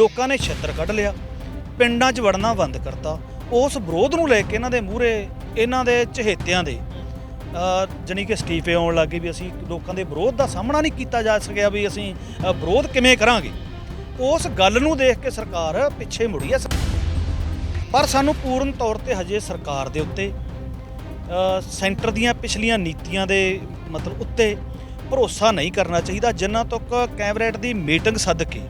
ਲੋਕਾਂ ਨੇ ਛੱਤਰ ਕੱਢ ਲਿਆ ਪਿੰਡਾਂ 'ਚ ਵੜਨਾ ਬੰਦ ਕਰਤਾ। ਉਸ ਵਿਰੋਧ ਨੂੰ ਲੈ ਕੇ ਇਹਨਾਂ ਦੇ ਮੂਹਰੇ ਇਹਨਾਂ ਦੇ ਚਹੇਤਿਆਂ ਦੇ ਅ, ਜਾਣੀ ਕਿ ਅਸਤੀਫੇ ਆਉਣ ਲੱਗੇ ਵੀ ਅਸੀਂ ਲੋਕਾਂ ਦੇ ਵਿਰੋਧ ਦਾ ਸਾਹਮਣਾ ਨਹੀਂ ਕੀਤਾ ਜਾ ਸਕਿਆ ਵੀ ਅਸੀਂ ਵਿਰੋਧ ਕਿਵੇਂ ਕਰਾਂਗੇ। ਉਸ ਗੱਲ ਨੂੰ ਦੇਖ ਕੇ ਸਰਕਾਰ ਪਿੱਛੇ ਮੁੜੀ ਹੈ ਪਰ ਸਾਨੂੰ ਪੂਰਨ ਤੌਰ ਤੇ ਹਜੇ ਸਰਕਾਰ ਦੇ ਉੱਤੇ ਸੈਂਟਰ ਦੀਆਂ ਪਿਛਲੀਆਂ ਨੀਤੀਆਂ ਦੇ ਮਤਲਬ ਉੱਤੇ ਭਰੋਸਾ ਨਹੀਂ ਕਰਨਾ ਚਾਹੀਦਾ ਜਿੰਨਾ ਤੱਕ ਕੈਬਨਿਟ ਦੀ ਮੀਟਿੰਗ ਸੱਦ ਕੇ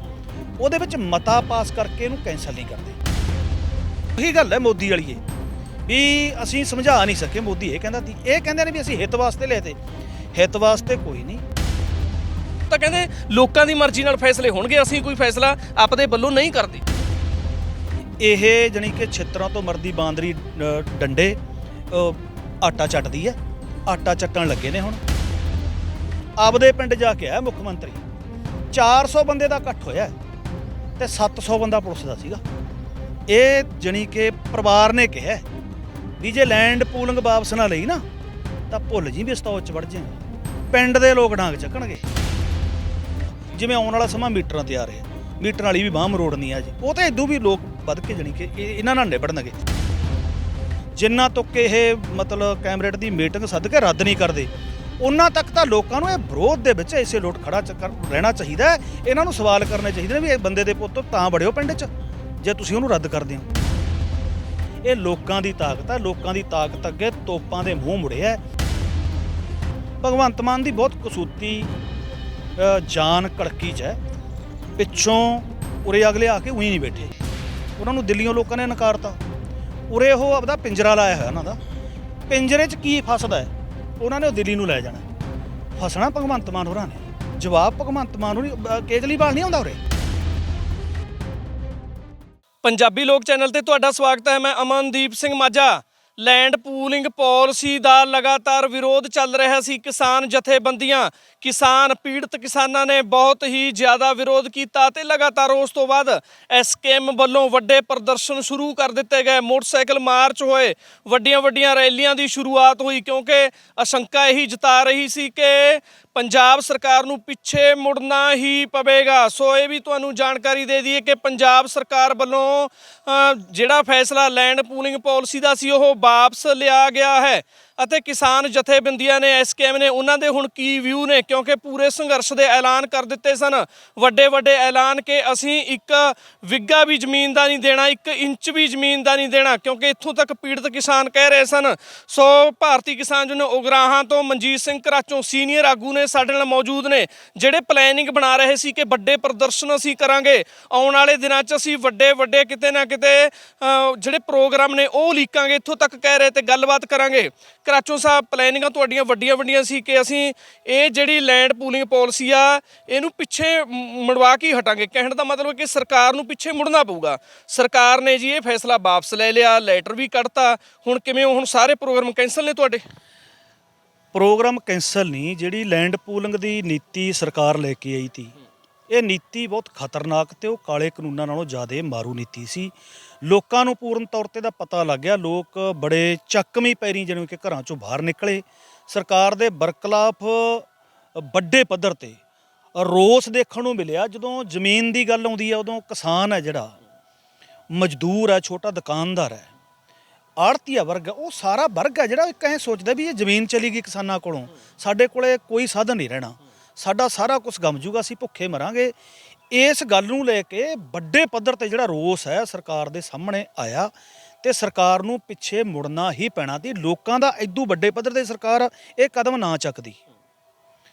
ਉਹਦੇ ਵਿੱਚ ਮਤਾ ਪਾਸ ਕਰਕੇ ਇਹਨੂੰ ਕੈਂਸਲ ਨਹੀਂ ਕਰਦੇ। ਉਹੀ ਗੱਲ ਹੈ ਮੋਦੀ ਵਾਲੀ ਇਹ। ਵੀ ਅਸੀਂ ਸਮਝਾ ਨਹੀਂ ਸਕੇ ਮੋਦੀ ਇਹ ਕਹਿੰਦਾ ਸੀ ਇਹ ਕਹਿੰਦੇ ਨੇ ਵੀ ਅਸੀਂ ਹਿੱਤ ਵਾਸਤੇ ਲਏ ਤੇ ਹਿੱਤ ਵਾਸਤੇ ਕੋਈ ਨਹੀਂ। ਤਾਂ ਕਹਿੰਦੇ ਲੋਕਾਂ ਦੀ ਮਰਜ਼ੀ ਨਾਲ ਫੈਸਲੇ ਹੋਣਗੇ ਅਸੀਂ ਕੋਈ ਫੈਸਲਾ ਆਪਦੇ ਵੱਲੋਂ ਨਹੀਂ ਕਰਦੇ। ਇਹ ਜਾਣੀ ਕਿ ਛਿੱਤਰਾਂ ਤੋਂ ਮਰਦੀ ਬਾਂਦਰੀ ਡੰਡੇ ਆਟਾ ਚੱਟਦੀ ਹੈ। ਆਟਾ ਚੱਟਣ ਲੱਗੇ ਨੇ ਹੁਣ। ਆਪਦੇ ਪਿੰਡ ਜਾ ਕੇ ਆਇਆ ਮੁੱਖ ਮੰਤਰੀ। 400 ਬੰਦੇ ਦਾ ਇਕੱਠ ਹੋਇਆ। ਤੇ 700 ਬੰਦਾ ਪੁਲਿਸ ਦਾ ਸੀਗਾ। ਇਹ ਜਾਣੀ ਕਿ ਪਰਿਵਾਰ ਨੇ ਕਿਹਾ ਵੀ ਜੇ ਲੈਂਡ ਪੂਲਿੰਗ ਵਾਪਸ ਨਾ ਲਈ ਨਾ, ਤਾਂ ਭੁੱਲ ਜੀ ਵੀ ਸਤੌਜ ਚ ਵੜ ਜਾਏਗਾ ਪਿੰਡ ਦੇ ਲੋਕ ਡਾਂਗ ਚੱਕਣਗੇ। ਜਿਵੇਂ ਆਉਣ ਵਾਲਾ ਸਮਾਂ ਮੀਟਰਾਂ ਤੇ ਆ ਰਿਹਾ। ਮੀਟਰ ਵਾਲੀ ਵੀ ਬਾਹ ਮਰੋੜਨੀ ਆ ਜੀ। ਉਹ ਤਾਂ ਇਦੋਂ ਵੀ ਲੋਕ ਵੱਧ ਕੇ ਜਾਣੀ ਕਿ ਇਹ- ਇਹਨਾਂ ਨਾਲ ਨਿਬੜਨਗੇ। ਜਿੰਨਾ ਤੱਕ ਇਹ ਮਤਲਬ ਕੈਮਰੇਟ ਦੀ ਮੀਟਿੰਗ ਸੱਦ ਕੇ ਰੱਦ ਨਹੀਂ ਕਰਦੇ ਉਹਨਾਂ ਤੱਕ ਤਾਂ ਲੋਕਾਂ ਨੂੰ ਇਹ ਵਿਰੋਧ ਦੇ ਵਿੱਚ ਐਸੇ ਲੋਟ ਖੜਾ ਚੱਕਰ ਰਹਿਣਾ ਚਾਹੀਦਾ ਇਹਨਾਂ ਨੂੰ ਸਵਾਲ ਕਰਨੇ ਚਾਹੀਦੇ ਨੇ ਵੀ ਇਹ ਬੰਦੇ ਦੇ ਪੁੱਤ ਤਾਂ ਬੜਿਓ ਪਿੰਡ 'ਚ, ਜੇ ਤੁਸੀਂ ਉਹਨੂੰ ਰੱਦ ਕਰਦੇ ਹੋ। ਇਹ ਲੋਕਾਂ ਦੀ ਤਾਕਤ ਹੈ, ਲੋਕਾਂ ਦੀ ਤਾਕਤ ਅੱਗੇ ਤੋਪਾਂ ਦੇ ਮੂੰਹ ਮੁੜਿਆ ਭਗਵੰਤ ਮਾਨ ਦੀ ਬਹੁਤ ਕਸੂਤੀ ਜਾਨ ਕੜਕੀ 'ਚ ਹੈ। ਪਿੱਛੋਂ ਉਰੇ ਅਗਲੇ ਆ ਕੇ ਉਹੀ ਨਹੀਂ ਬੈਠੇ। ਉਹਨਾਂ ਨੂੰ ਦਿੱਲੀੋਂ ਲੋਕਾਂ ਨੇ ਨਕਾਰਤਾ। ਉਰੇ ਉਹ ਆਪਦਾ ਪਿੰਜਰਾ ਲਾਇਆ ਹੋਇਆ ਉਹਨਾਂ ਦਾ। ਪਿੰਜਰੇ 'ਚ ਕੀ ਫਸਦਾ ਹੈ? ਉਹਨਾਂ ਨੇ ਉਹ ਦਿੱਲੀ ਨੂੰ ਲੈ ਜਾਣਾ। ਫਸਣਾ ਭਗਵੰਤ ਮਾਨ ਹੋਰਾਂ ਨੇ ਜਵਾਬ ਭਗਵੰਤ ਮਾਨ ਹੋਰੀ ਅ, ਕੇਜਰੀਵਾਲ ਨਹੀਂ ਆਉਂਦਾ ਉਰੇ। ਪੰਜਾਬੀ ਲੋਕ ਚੈਨਲ ਤੇ ਤੁਹਾਡਾ ਸਵਾਗਤ ਹੈ ਮੈਂ Amandeep Singh Majha. Land pooling policy ਦਾ ਲਗਾਤਾਰ ਵਿਰੋਧ ਚੱਲ ਰਿਹਾ ਸੀ ਕਿਸਾਨ ਜਥੇਬੰਦੀਆਂ। ਕਿਸਾਨ ਪੀੜਤ ਕਿਸਾਨਾਂ ਨੇ ਬਹੁਤ ਹੀ ਜ਼ਿਆਦਾ ਵਿਰੋਧ ਕੀਤਾ ਤੇ ਲਗਾਤਾਰ ਉਸ ਤੋਂ ਬਾਅਦ ਐਸਕੇਐਮ ਵੱਲੋਂ ਵੱਡੇ ਪ੍ਰਦਰਸ਼ਨ ਸ਼ੁਰੂ ਕਰ ਦਿੱਤੇ ਗਏ। ਮੋਟਰਸਾਈਕਲ ਮਾਰਚ ਹੋਏ ਵੱਡੀਆਂ ਵੱਡੀਆਂ ਰੈਲੀਆਂ ਦੀ ਸ਼ੁਰੂਆਤ ਹੋਈ ਕਿਉਂਕਿ ਅਸ਼ੰਕਾ ਇਹੀ ਜਤਾ ਰਹੀ ਸੀ ਕਿ ਪੰਜਾਬ ਸਰਕਾਰ ਨੂੰ ਪਿੱਛੇ ਮੁੜਨਾ ਹੀ ਪਵੇਗਾ। ਸੋ ਇਹ ਵੀ ਤੁਹਾਨੂੰ ਜਾਣਕਾਰੀ ਦੇ ਦਈਏ ਕਿ ਪੰਜਾਬ ਸਰਕਾਰ ਵੱਲੋਂ ਜਿਹੜਾ ਫੈਸਲਾ ਲੈਂਡ ਪੂਲਿੰਗ ਪਾਲਿਸੀ ਦਾ ਸੀ, ਉਹ ਵਾਪਸ ਲਿਆ ਗਿਆ ਹੈ। ਅਤੇ ਕਿਸਾਨ ਜਥੇਬੰਦੀਆਂ ਨੇ ਐਸਕੇਐਮ ਨੇ ਉਹਨਾਂ ਦੇ ਹੁਣ ਕੀ ਵਿਊ ਨੇ? ਕਿਉਂਕਿ ਪੂਰੇ ਸੰਘਰਸ਼ ਦੇ ਐਲਾਨ ਕਰ ਦਿੱਤੇ ਸਨ। ਵੱਡੇ ਵੱਡੇ ਐਲਾਨ ਕਿ ਅਸੀਂ ਇੱਕ ਵਿੱਗਾ ਵੀ ਜ਼ਮੀਨ ਦਾ ਨਹੀਂ ਦੇਣਾ, ਇੱਕ ਇੰਚ ਵੀ ਜ਼ਮੀਨ ਦਾ ਨਹੀਂ ਦੇਣਾ, ਕਿਉਂਕਿ ਇੱਥੋਂ ਤੱਕ ਪੀੜਤ ਕਿਸਾਨ ਕਹਿ ਰਹੇ ਸਨ। ਸੋ ਭਾਰਤੀ ਕਿਸਾਨ ਯੂਨੀਅਨ ਉਗਰਾਹਾਂ ਤੋਂ ਮਨਜੀਤ ਸਿੰਘ ਕਰਾਚੋਂ ਸੀਨੀਅਰ ਆਗੂ ਨੇ ਸਾਡੇ ਨਾਲ ਮੌਜੂਦ ਨੇ, ਜਿਹੜੇ ਪਲੈਨਿੰਗ ਬਣਾ ਰਹੇ ਸੀ ਕਿ ਵੱਡੇ ਪ੍ਰਦਰਸ਼ਨ ਅਸੀਂ ਕਰਾਂਗੇ। ਆਉਣ ਵਾਲੇ ਦਿਨਾਂ 'ਚ ਅਸੀਂ ਵੱਡੇ ਵੱਡੇ ਕਿਤੇ ਨਾ ਕਿਤੇ ਜਿਹੜੇ ਪ੍ਰੋਗਰਾਮ ਨੇ ਉਹ ਲੀਕਾਂਗੇ, ਇੱਥੋਂ ਤੱਕ ਕਹਿ ਰਹੇ ਤੇ ਗੱਲਬਾਤ ਕਰਾਂਗੇ। ਕਰਾਚੋ ਸਾਹਿਬ ਪਲੈਨਿੰਗਾਂ ਤੁਹਾਡੀਆਂ ਵੱਡੀਆਂ ਵੱਡੀਆਂ ਸੀ ਕਿ ਅਸੀਂ ਇਹ ਜਿਹੜੀ ਲੈਂਡ ਪੂਲਿੰਗ ਪਾਲਿਸੀ ਆ, ਇਹਨੂੰ ਪਿੱਛੇ ਮੁੜਵਾ ਕੇ ਹੀ ਹਟਾਂਗੇ। ਕਹਿਣ ਦਾ ਮਤਲਬ ਕਿ ਸਰਕਾਰ ਨੂੰ ਪਿੱਛੇ ਮੁੜਨਾ ਪਊਗਾ। ਸਰਕਾਰ ਨੇ ਜੀ ਇਹ ਫੈਸਲਾ ਵਾਪਸ ਲੈ ਲਿਆ ਲੈਟਰ ਵੀ ਕੱਢਤਾ। ਹੁਣ ਕਿਵੇਂ ਹੁਣ ਸਾਰੇ ਪ੍ਰੋਗਰਾਮ ਕੈਂਸਲ ਨੇ ਤੁਹਾਡੇ? ਪ੍ਰੋਗਰਾਮ ਕੈਂਸਲ ਨਹੀਂ, ਜਿਹੜੀ ਲੈਂਡ ਪੂਲਿੰਗ ਦੀ ਨੀਤੀ ਸਰਕਾਰ ਲੈ ਕੇ ਆਈ ਤੀ। ਇਹ ਨੀਤੀ ਬਹੁਤ ਖਤਰਨਾਕ ਤੇ ਉਹ ਕਾਲੇ ਕਾਨੂੰਨਾਂ ਨਾਲੋਂ ਜ਼ਿਆਦਾ ਮਾਰੂ ਨੀਤੀ ਸੀ। ਲੋਕਾਂ ਨੂੰ ਪੂਰਨ ਤੌਰ ਤੇ ਦਾ ਪਤਾ ਲੱਗ ਗਿਆ। ਲੋਕ ਬੜੇ ਚੱਕਵੀਂ ਪੈਰੀ ਜਿਵੇਂ ਕਿ ਘਰਾਂ ਚੋਂ ਬਾਹਰ ਨਿਕਲੇ। ਸਰਕਾਰ ਦੇ ਬਰਖਲਾਫ ਵੱਡੇ ਪੱਧਰ ਤੇ ਰੋਸ ਦੇਖਣ ਨੂੰ ਮਿਲਿਆ। ਜਦੋਂ ਜ਼ਮੀਨ ਦੀ ਗੱਲ ਆਉਂਦੀ ਹੈ ਉਦੋਂ ਕਿਸਾਨ ਹੈ ਜਿਹੜਾ ਮਜ਼ਦੂਰ ਹੈ ਛੋਟਾ ਦੁਕਾਨਦਾਰ ਹੈ ਆੜਤੀਆ ਵਰਗ ਹੈ, ਉਹ ਸਾਰਾ ਵਰਗ ਹੈ ਜਿਹੜਾ ਇੱਕ ਐ ਸੋਚਦਾ ਵੀ ਇਹ ਜ਼ਮੀਨ ਚਲੀ ਗਈ ਕਿਸਾਨਾਂ ਕੋਲੋਂ। ਸਾਡੇ ਕੋਲੇ ਕੋਈ ਸਾਧਨ ਨਹੀਂ ਰਹਿਣਾ। ਸਾਡਾ ਸਾਰਾ ਕੁਝ ਗਮ ਜੂਗਾ, ਅਸੀਂ ਭੁੱਖੇ ਮਰਾਂਗੇ। ਇਸ ਗੱਲ ਨੂੰ ਲੈ ਕੇ ਵੱਡੇ ਪੱਧਰ ਤੇ ਜਿਹੜਾ ਰੋਸ ਹੈ ਸਰਕਾਰ ਦੇ ਸਾਹਮਣੇ ਆਇਆ ਤੇ ਸਰਕਾਰ ਨੂੰ ਪਿੱਛੇ ਮੁੜਨਾ ਹੀ ਪੈਣਾ ਤੇ ਲੋਕਾਂ ਦਾ ਐਦੂ ਵੱਡੇ ਪੱਧਰ ਤੇ ਸਰਕਾਰ ਇਹ ਕਦਮ ਨਾ ਚੱਕਦੀ।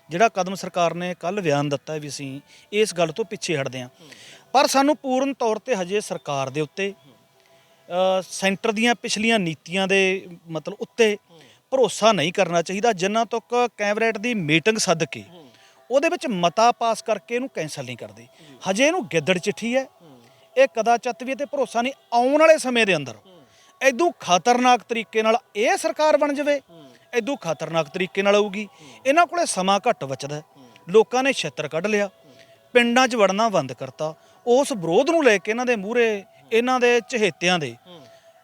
ਜਿਹੜਾ ਕਦਮ ਸਰਕਾਰ ਨੇ ਕੱਲ ਬਿਆਨ ਦਿੱਤਾ ਵੀ ਅਸੀਂ ਇਸ ਗੱਲ ਤੋਂ ਪਿੱਛੇ ਹਟਦੇ ਹਾਂ। ਪਰ ਸਾਨੂੰ ਪੂਰਨ ਤੌਰ ਤੇ ਹਜੇ ਸਰਕਾਰ ਦੇ ਉੱਤੇ ਸੈਂਟਰ ਦੀਆਂ ਪਿਛਲੀਆਂ ਨੀਤੀਆਂ ਦੇ ਮਤਲਬ ਉੱਤੇ ਭਰੋਸਾ ਨਹੀਂ ਕਰਨਾ ਚਾਹੀਦਾ। ਜਿੰਨਾ ਤੱਕ ਕੈਬਨਿਟ ਦੀ ਮੀਟਿੰਗ ਸੱਦ ਕੇ ਉਹਦੇ ਵਿੱਚ ਮਤਾ ਪਾਸ ਕਰਕੇ ਇਹਨੂੰ ਕੈਂਸਲ ਨਹੀਂ ਕਰਦੇ। ਹਜੇ ਇਹਨੂੰ ਗਿੱਦੜ ਚਿੱਠੀ ਹੈ। ਇਹ ਕਦਾਚਤ ਵੀ ਇਹ ਤੇ ਭਰੋਸਾ ਨਹੀਂ ਆਉਣ ਵਾਲੇ ਸਮੇਂ ਦੇ ਅੰਦਰ। ਐਦੂ ਖਤਰਨਾਕ ਤਰੀਕੇ ਨਾਲ ਇਹ ਸਰਕਾਰ ਬਣ ਜਾਵੇ ਐਦੂ ਖਤਰਨਾਕ ਤਰੀਕੇ ਨਾਲ ਆਊਗੀ ਇਹਨਾਂ ਕੋਲੇ ਸਮਾਂ ਘੱਟ ਬਚਦਾ। ਲੋਕਾਂ ਨੇ ਛੱਤਰ ਕੱਢ ਲਿਆ। ਪਿੰਡਾਂ 'ਚ ਵੜਨਾ ਬੰਦ ਕਰਤਾ। ਉਸ ਵਿਰੋਧ ਨੂੰ ਲੈ ਕੇ ਇਹਨਾਂ ਦੇ ਮੂਹਰੇ ਇਹਨਾਂ ਦੇ ਚਹੇਤਿਆਂ ਦੇ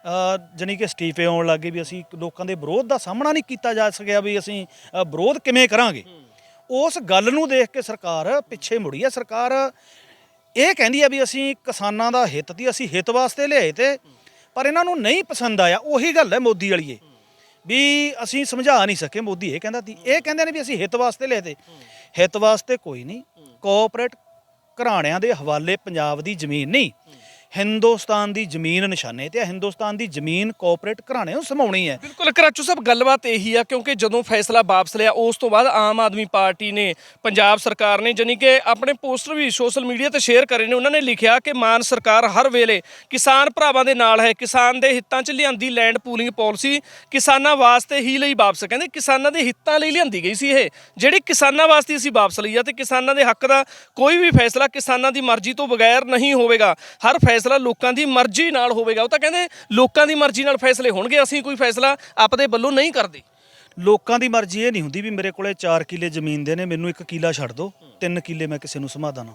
ਅ, ਜਾਣੀ ਕਿ ਅਸਤੀਫੇ ਆਉਣ ਲੱਗੇ ਵੀ ਅਸੀਂ ਲੋਕਾਂ ਦੇ ਵਿਰੋਧ ਦਾ ਸਾਹਮਣਾ ਨਹੀਂ ਕੀਤਾ ਜਾ ਸਕਿਆ ਵੀ ਅਸੀਂ ਵਿਰੋਧ ਕਿਵੇਂ ਕਰਾਂਗੇ। ਉਸ ਗੱਲ ਨੂੰ ਦੇਖ ਕੇ ਸਰਕਾਰ ਪਿੱਛੇ ਮੁੜੀ ਹੈ। ਸਰਕਾਰ ਇਹ ਕਹਿੰਦੀ ਹੈ ਵੀ ਅਸੀਂ ਕਿਸਾਨਾਂ ਦਾ ਹਿੱਤ ਦੀ ਅਸੀਂ ਹਿੱਤ ਵਾਸਤੇ ਲਿਆਏ ਤੇ ਪਰ ਇਹਨਾਂ ਨੂੰ ਨਹੀਂ ਪਸੰਦ ਆਇਆ। ਉਹੀ ਗੱਲ ਹੈ ਮੋਦੀ ਵਾਲੀਏ ਵੀ ਅਸੀਂ ਸਮਝਾ ਨਹੀਂ ਸਕੇ। ਮੋਦੀ ਇਹ ਕਹਿੰਦਾ ਸੀ। ਇਹ ਕਹਿੰਦੇ ਨੇ ਵੀ ਅਸੀਂ ਹਿੱਤ ਵਾਸਤੇ ਲਿਆਏ ਤੇ। ਹਿੱਤ ਵਾਸਤੇ ਕੋਈ ਨਹੀਂ। ਕੋਆਪਰੇਟ ਘਰਾਣਿਆਂ ਦੇ ਹਵਾਲੇ ਪੰਜਾਬ ਦੀ ਜ਼ਮੀਨ ਨਹੀਂ। ਹਿੰਦੁਸਤਾਨ ਦੀ ਜ਼ਮੀਨ ਨਿਸ਼ਾਨੇ ਤੇ ਹੈ। ਹਿੰਦੁਸਤਾਨ ਦੀ ਜ਼ਮੀਨ ਕੋਆਪਰੇਟ ਘਰਾਣੇ ਨੂੰ ਸਮਾਉਣੀ ਹੈ। ਬਿਲਕੁਲ ਕਰਾਚੂ ਸਾਹਿਬ, ਗੱਲਬਾਤ ਇਹੀ ਆ, ਕਿਉਂਕਿ ਜਦੋਂ ਫੈਸਲਾ ਵਾਪਸ ਲਿਆ, ਉਸ ਤੋਂ ਬਾਅਦ ਆਮ ਆਦਮੀ ਪਾਰਟੀ ਨੇ, ਪੰਜਾਬ ਸਰਕਾਰ ਨੇ, ਜਾਣੀ ਕਿ ਆਪਣੇ ਪੋਸਟਰ ਵੀ ਸੋਸ਼ਲ ਮੀਡੀਆ ਤੇ ਸ਼ੇਅਰ ਕਰੇ ਨੇ, ਉਹਨਾਂ ਨੇ ਲਿਖਿਆ ਕਿ ਮਾਨ ਸਰਕਾਰ ਹਰ ਵੇਲੇ ਕਿਸਾਨ ਭਰਾਵਾਂ ਦੇ ਨਾਲ ਹੈ, ਕਿਸਾਨ ਦੇ ਹਿੱਤਾਂ 'ਚ ਲਿਆਂਦੀ ਲੈਂਡ ਪੂਲਿੰਗ ਪਾਲਿਸੀ ਕਿਸਾਨਾਂ ਵਾਸਤੇ ਹੀ ਲਈ ਵਾਪਸ, ਕਹਿੰਦੇ ਕਿਸਾਨਾਂ ਦੇ ਹਿੱਤਾਂ ਲਈ ਲਿਆਂਦੀ ਗਈ ਸੀ ਇਹ। ਜਿਹੜੀ ਕਿਸਾਨਾਂ ਵਾਸਤੇ ਅਸੀਂ ਵਾਪਸ ਲਈ ਆ, ਤੇ ਕਿਸਾਨਾਂ ਦੇ ਹੱਕ ਦਾ ਕੋਈ ਵੀ ਫੈਸਲਾ ਕਿਸਾਨਾਂ ਦੀ ਮਰਜ਼ੀ ਤੋਂ ਬਗੈਰ ਨਹੀਂ ਹੋਵੇਗਾ। ਹਰ ਫੈਸਲਾ ਫੈਸਲਾ ਲੋਕਾਂ ਦੀ ਮਰਜ਼ੀ ਨਾਲ ਹੋਵੇਗਾ। ਉਹ ਤਾਂ ਕਹਿੰਦੇ ਲੋਕਾਂ ਦੀ ਮਰਜ਼ੀ ਨਾਲ ਫੈਸਲੇ ਹੋਣਗੇ, ਅਸੀਂ ਕੋਈ ਫੈਸਲਾ ਆਪਦੇ ਵੱਲੋਂ ਨਹੀਂ ਕਰਦੇ। ਲੋਕਾਂ ਦੀ ਮਰਜ਼ੀ ਇਹ ਨਹੀਂ ਹੁੰਦੀ ਵੀ ਮੇਰੇ ਕੋਲੇ 4 ਕਿੱਲੇ ਜ਼ਮੀਨ ਦੇ ਨੇ, ਮੈਨੂੰ ਇੱਕ ਕਿੱਲਾ ਛੱਡ ਦਿਓ 3 ਕਿੱਲੇ ਮੈਂ ਕਿਸੇ ਨੂੰ ਸਮਾ ਨਾ।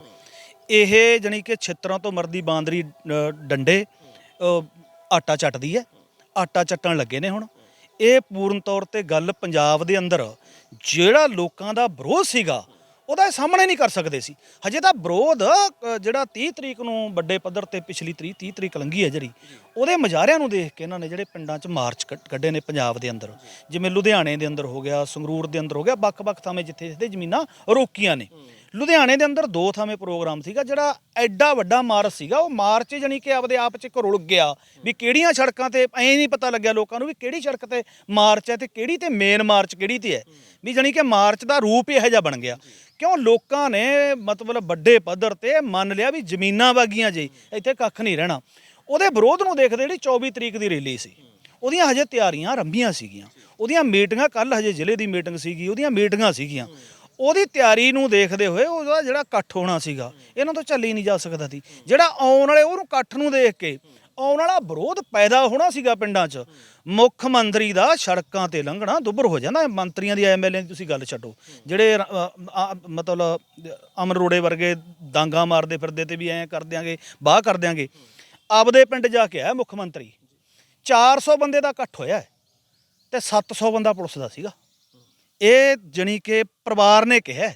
ਇਹ ਜਾਣੀ ਕਿ ਛਿੱਤਰਾਂ ਤੋਂ ਮਰਦੀ ਬਾਂਦਰੀ ਡੰਡੇ ਆਟਾ ਚੱਟਦੀ ਹੈ, ਆਟਾ ਚੱਟਣ ਲੱਗੇ ਨੇ ਹੁਣ। ਇਹ ਪੂਰਨ ਤੌਰ ਤੇ ਗੱਲ ਪੰਜਾਬ ਦੇ ਅੰਦਰ, ਜਿਹੜਾ ਲੋਕਾਂ ਦਾ ਵਿਰੋਧ ਸੀਗਾ ਉਹਦਾ ਸਾਹਮਣੇ ਨਹੀਂ ਕਰ ਸਕਦੇ ਸੀ। ਹਜੇ ਤਾਂ ਵਿਰੋਧ ਅ, ਜਿਹੜਾ 30 ਤਰੀਕ ਨੂੰ ਵੱਡੇ ਪੱਧਰ ਤੇ ਪਿਛਲੀ 30 30 ਤਰੀਕ ਲੰਘੀ ਹੈ ਜਿਹੜੀ ਉਹਦੇ ਮੁਜ਼ਾਹਰਿਆਂ ਨੂੰ ਦੇਖ ਕੇ ਇਹਨਾਂ ਨੇ ਜਿਹੜੇ ਪਿੰਡਾਂ 'ਚ ਮਾਰਚ ਕੱਢ- ਕੱਢੇ ਨੇ ਪੰਜਾਬ ਦੇ ਅੰਦਰ। ਜਿਵੇਂ ਲੁਧਿਆਣੇ ਦੇ ਅੰਦਰ ਹੋ ਗਿਆ ਸੰਗਰੂਰ ਦੇ ਅੰਦਰ ਹੋ ਗਿਆ ਵੱਖ-ਵੱਖ ਥਾਵੇਂ ਜਿੱਥੇ ਜਿੱਥੇ ਜ਼ਮੀਨਾਂ ਰੋਕੀਆਂ ਨੇ। ਲੁਧਿਆਣੇ ਦੇ ਅੰਦਰ ਦੋ ਥਾਵੇਂ ਪ੍ਰੋਗਰਾਮ ਸੀਗਾ, ਜਿਹੜਾ ਐਡਾ ਵੱਡਾ ਮਾਰਚ ਸੀਗਾ, ਉਹ ਮਾਰਚ ਜਾਨੀ ਕਿ ਆਪਦੇ ਆਪ 'ਚ ਇੱਕ ਰੁਲ ਗਿਆ ਵੀ ਕਿਹੜੀਆਂ ਸੜਕਾਂ ਤੇ ਐਂ ਨਹੀਂ ਪਤਾ ਲੱਗਿਆ ਲੋਕਾਂ ਨੂੰ ਵੀ ਕਿਹੜੀ ਸੜਕ ਤੇ ਮਾਰਚ ਹੈ ਤੇ ਕਿਹੜੀ ਤੇ ਮੇਨ ਮਾਰਚ ਕਿਹੜੀ ਤੇ ਹੈ, ਵੀ ਜਾਨੀ ਕਿ ਮਾਰਚ ਦਾ ਰੂਪ ਹੀ ਇਹੋ ਜਿਹਾ ਬਣ ਗਿਆ। ਕਿਉਂ ਲੋਕਾਂ ਨੇ ਮਤਲਬ ਵੱਡੇ ਪੱਧਰ ਤੇ ਮੰਨ ਲਿਆ ਵੀ ਜ਼ਮੀਨਾਂ ਵਾਗੀਆਂ ਜੀ, ਇੱਥੇ ਕੱਖ ਨਹੀਂ ਰਹਿਣਾ। ਉਹਦੇ ਵਿਰੋਧ ਨੂੰ ਦੇਖਦੇ ਜਿਹੜੀ 24 ਤਰੀਕ ਦੀ ਰੈਲੀ ਸੀ, ਉਹਦੀਆਂ ਹਜੇ ਤਿਆਰੀਆਂ ਆਰੰਭੀਆਂ ਸੀਗੀਆਂ। ਉਹਦੀਆਂ ਮੀਟਿੰਗਾਂ ਕੱਲ ਹਜੇ ਜ਼ਿਲ੍ਹੇ ਦੀ ਮੀਟਿੰਗ ਸੀਗੀ, ਉਹਦੀਆਂ ਮੀਟਿੰਗਾਂ ਸੀਗੀਆਂ। ਉਹਦੀ ਤਿਆਰੀ ਨੂੰ ਦੇਖਦੇ ਹੋਏ ਉਹਦਾ ਜਿਹੜਾ ਇਕੱਠ ਹੋਣਾ ਸੀਗਾ, ਇਹਨਾਂ ਤੋਂ ਚੱਲੀ ਨਹੀਂ ਜਾ ਸਕਦਾ ਸੀ। ਜਿਹੜਾ ਆਉਣ ਵਾਲੇ ਉਹਨੂੰ ਇਕੱਠ ਨੂੰ ਦੇਖ ਕੇ ਆਉਣ ਵਾਲਾ ਵਿਰੋਧ ਪੈਦਾ ਹੋਣਾ ਸੀਗਾ ਪਿੰਡਾਂ 'ਚ। ਮੁੱਖ ਮੰਤਰੀ ਦਾ ਸੜਕਾਂ ਤੇ ਲੰਘਣਾ ਦੁੱਬਰ ਹੋ ਜਾਂਦਾ ਮੰਤਰੀਆਂ ਦੀ ਐਮਐਲਏ ਦੀ ਤੁਸੀਂ ਗੱਲ ਛੱਡੋ। ਜਿਹੜੇ ਮਤਲਬ ਅਮਰ ਰੋੜੇ ਵਰਗੇ ਦਾਂਗਾ ਮਾਰਦੇ ਫਿਰਦੇ ਤੇ ਵੀ ਐਂ ਕਰ ਦਿਆਂਗੇ, ਬਾਹ ਕਰ ਦਿਆਂਗੇ। ਆਪਦੇ ਪਿੰਡ ਜਾ ਕੇ ਆਇਆ ਮੁੱਖ ਮੰਤਰੀ। 400 ਬੰਦੇ ਦਾ ਇਕੱਠ ਹੋਇਆ। ਹੈ ਤੇ 700 ਬੰਦਾ ਪੁਲਿਸ ਦਾ ਸੀਗਾ। ਇਹ ਜਣੀ ਕਿ ਪਰਿਵਾਰ ਨੇ ਕਿਹਾ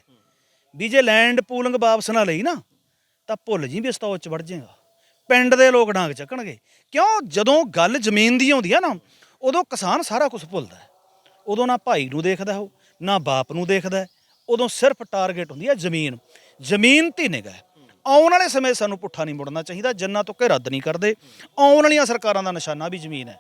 ਵੀ ਜੇ ਲੈਂਡ ਪੂਲਿੰਗ ਵਾਪਸ ਨਾ ਲਈ ਨਾ, ਤਾਂ ਭੁੱਲ ਜੀ ਵੀ ਸਤੌਜ ਚ ਵੜ ਜਾਏਗਾ। ਪਿੰਡ ਦੇ ਲੋਕ ਡਾਂਗ ਚੱਕਣਗੇ। ਕਿਉਂ? ਜਦੋਂ ਗੱਲ ਜ਼ਮੀਨ ਦੀ ਆਉਂਦੀ ਆ ਨਾ, ਉਦੋਂ ਕਿਸਾਨ ਸਾਰਾ ਕੁਝ ਭੁੱਲਦਾ ਉਦੋਂ ਨਾ ਭਾਈ ਨੂੰ ਦੇਖਦਾ ਉਹ, ਨਾ ਬਾਪ ਨੂੰ ਦੇਖਦਾ ਉਦੋਂ ਸਿਰਫ ਟਾਰਗੇਟ ਹੁੰਦੀ ਹੈ ਜ਼ਮੀਨ। ਜ਼ਮੀਨ ਤੇ ਨਿਗਾਹ ਆਉਣ ਵਾਲੇ ਸਮੇਂ ਸਾਨੂੰ ਪੁੱਠਾ ਨਹੀਂ ਮੁੜਨਾ ਚਾਹੀਦਾ, ਜਿੰਨਾ ਤੋਂ ਰੱਦ ਨਹੀਂ ਕਰਦੇ। ਆਉਣ ਵਾਲੀਆਂ ਸਰਕਾਰਾਂ ਦਾ ਨਿਸ਼ਾਨਾ ਵੀ ਜ਼ਮੀਨ ਹੈ।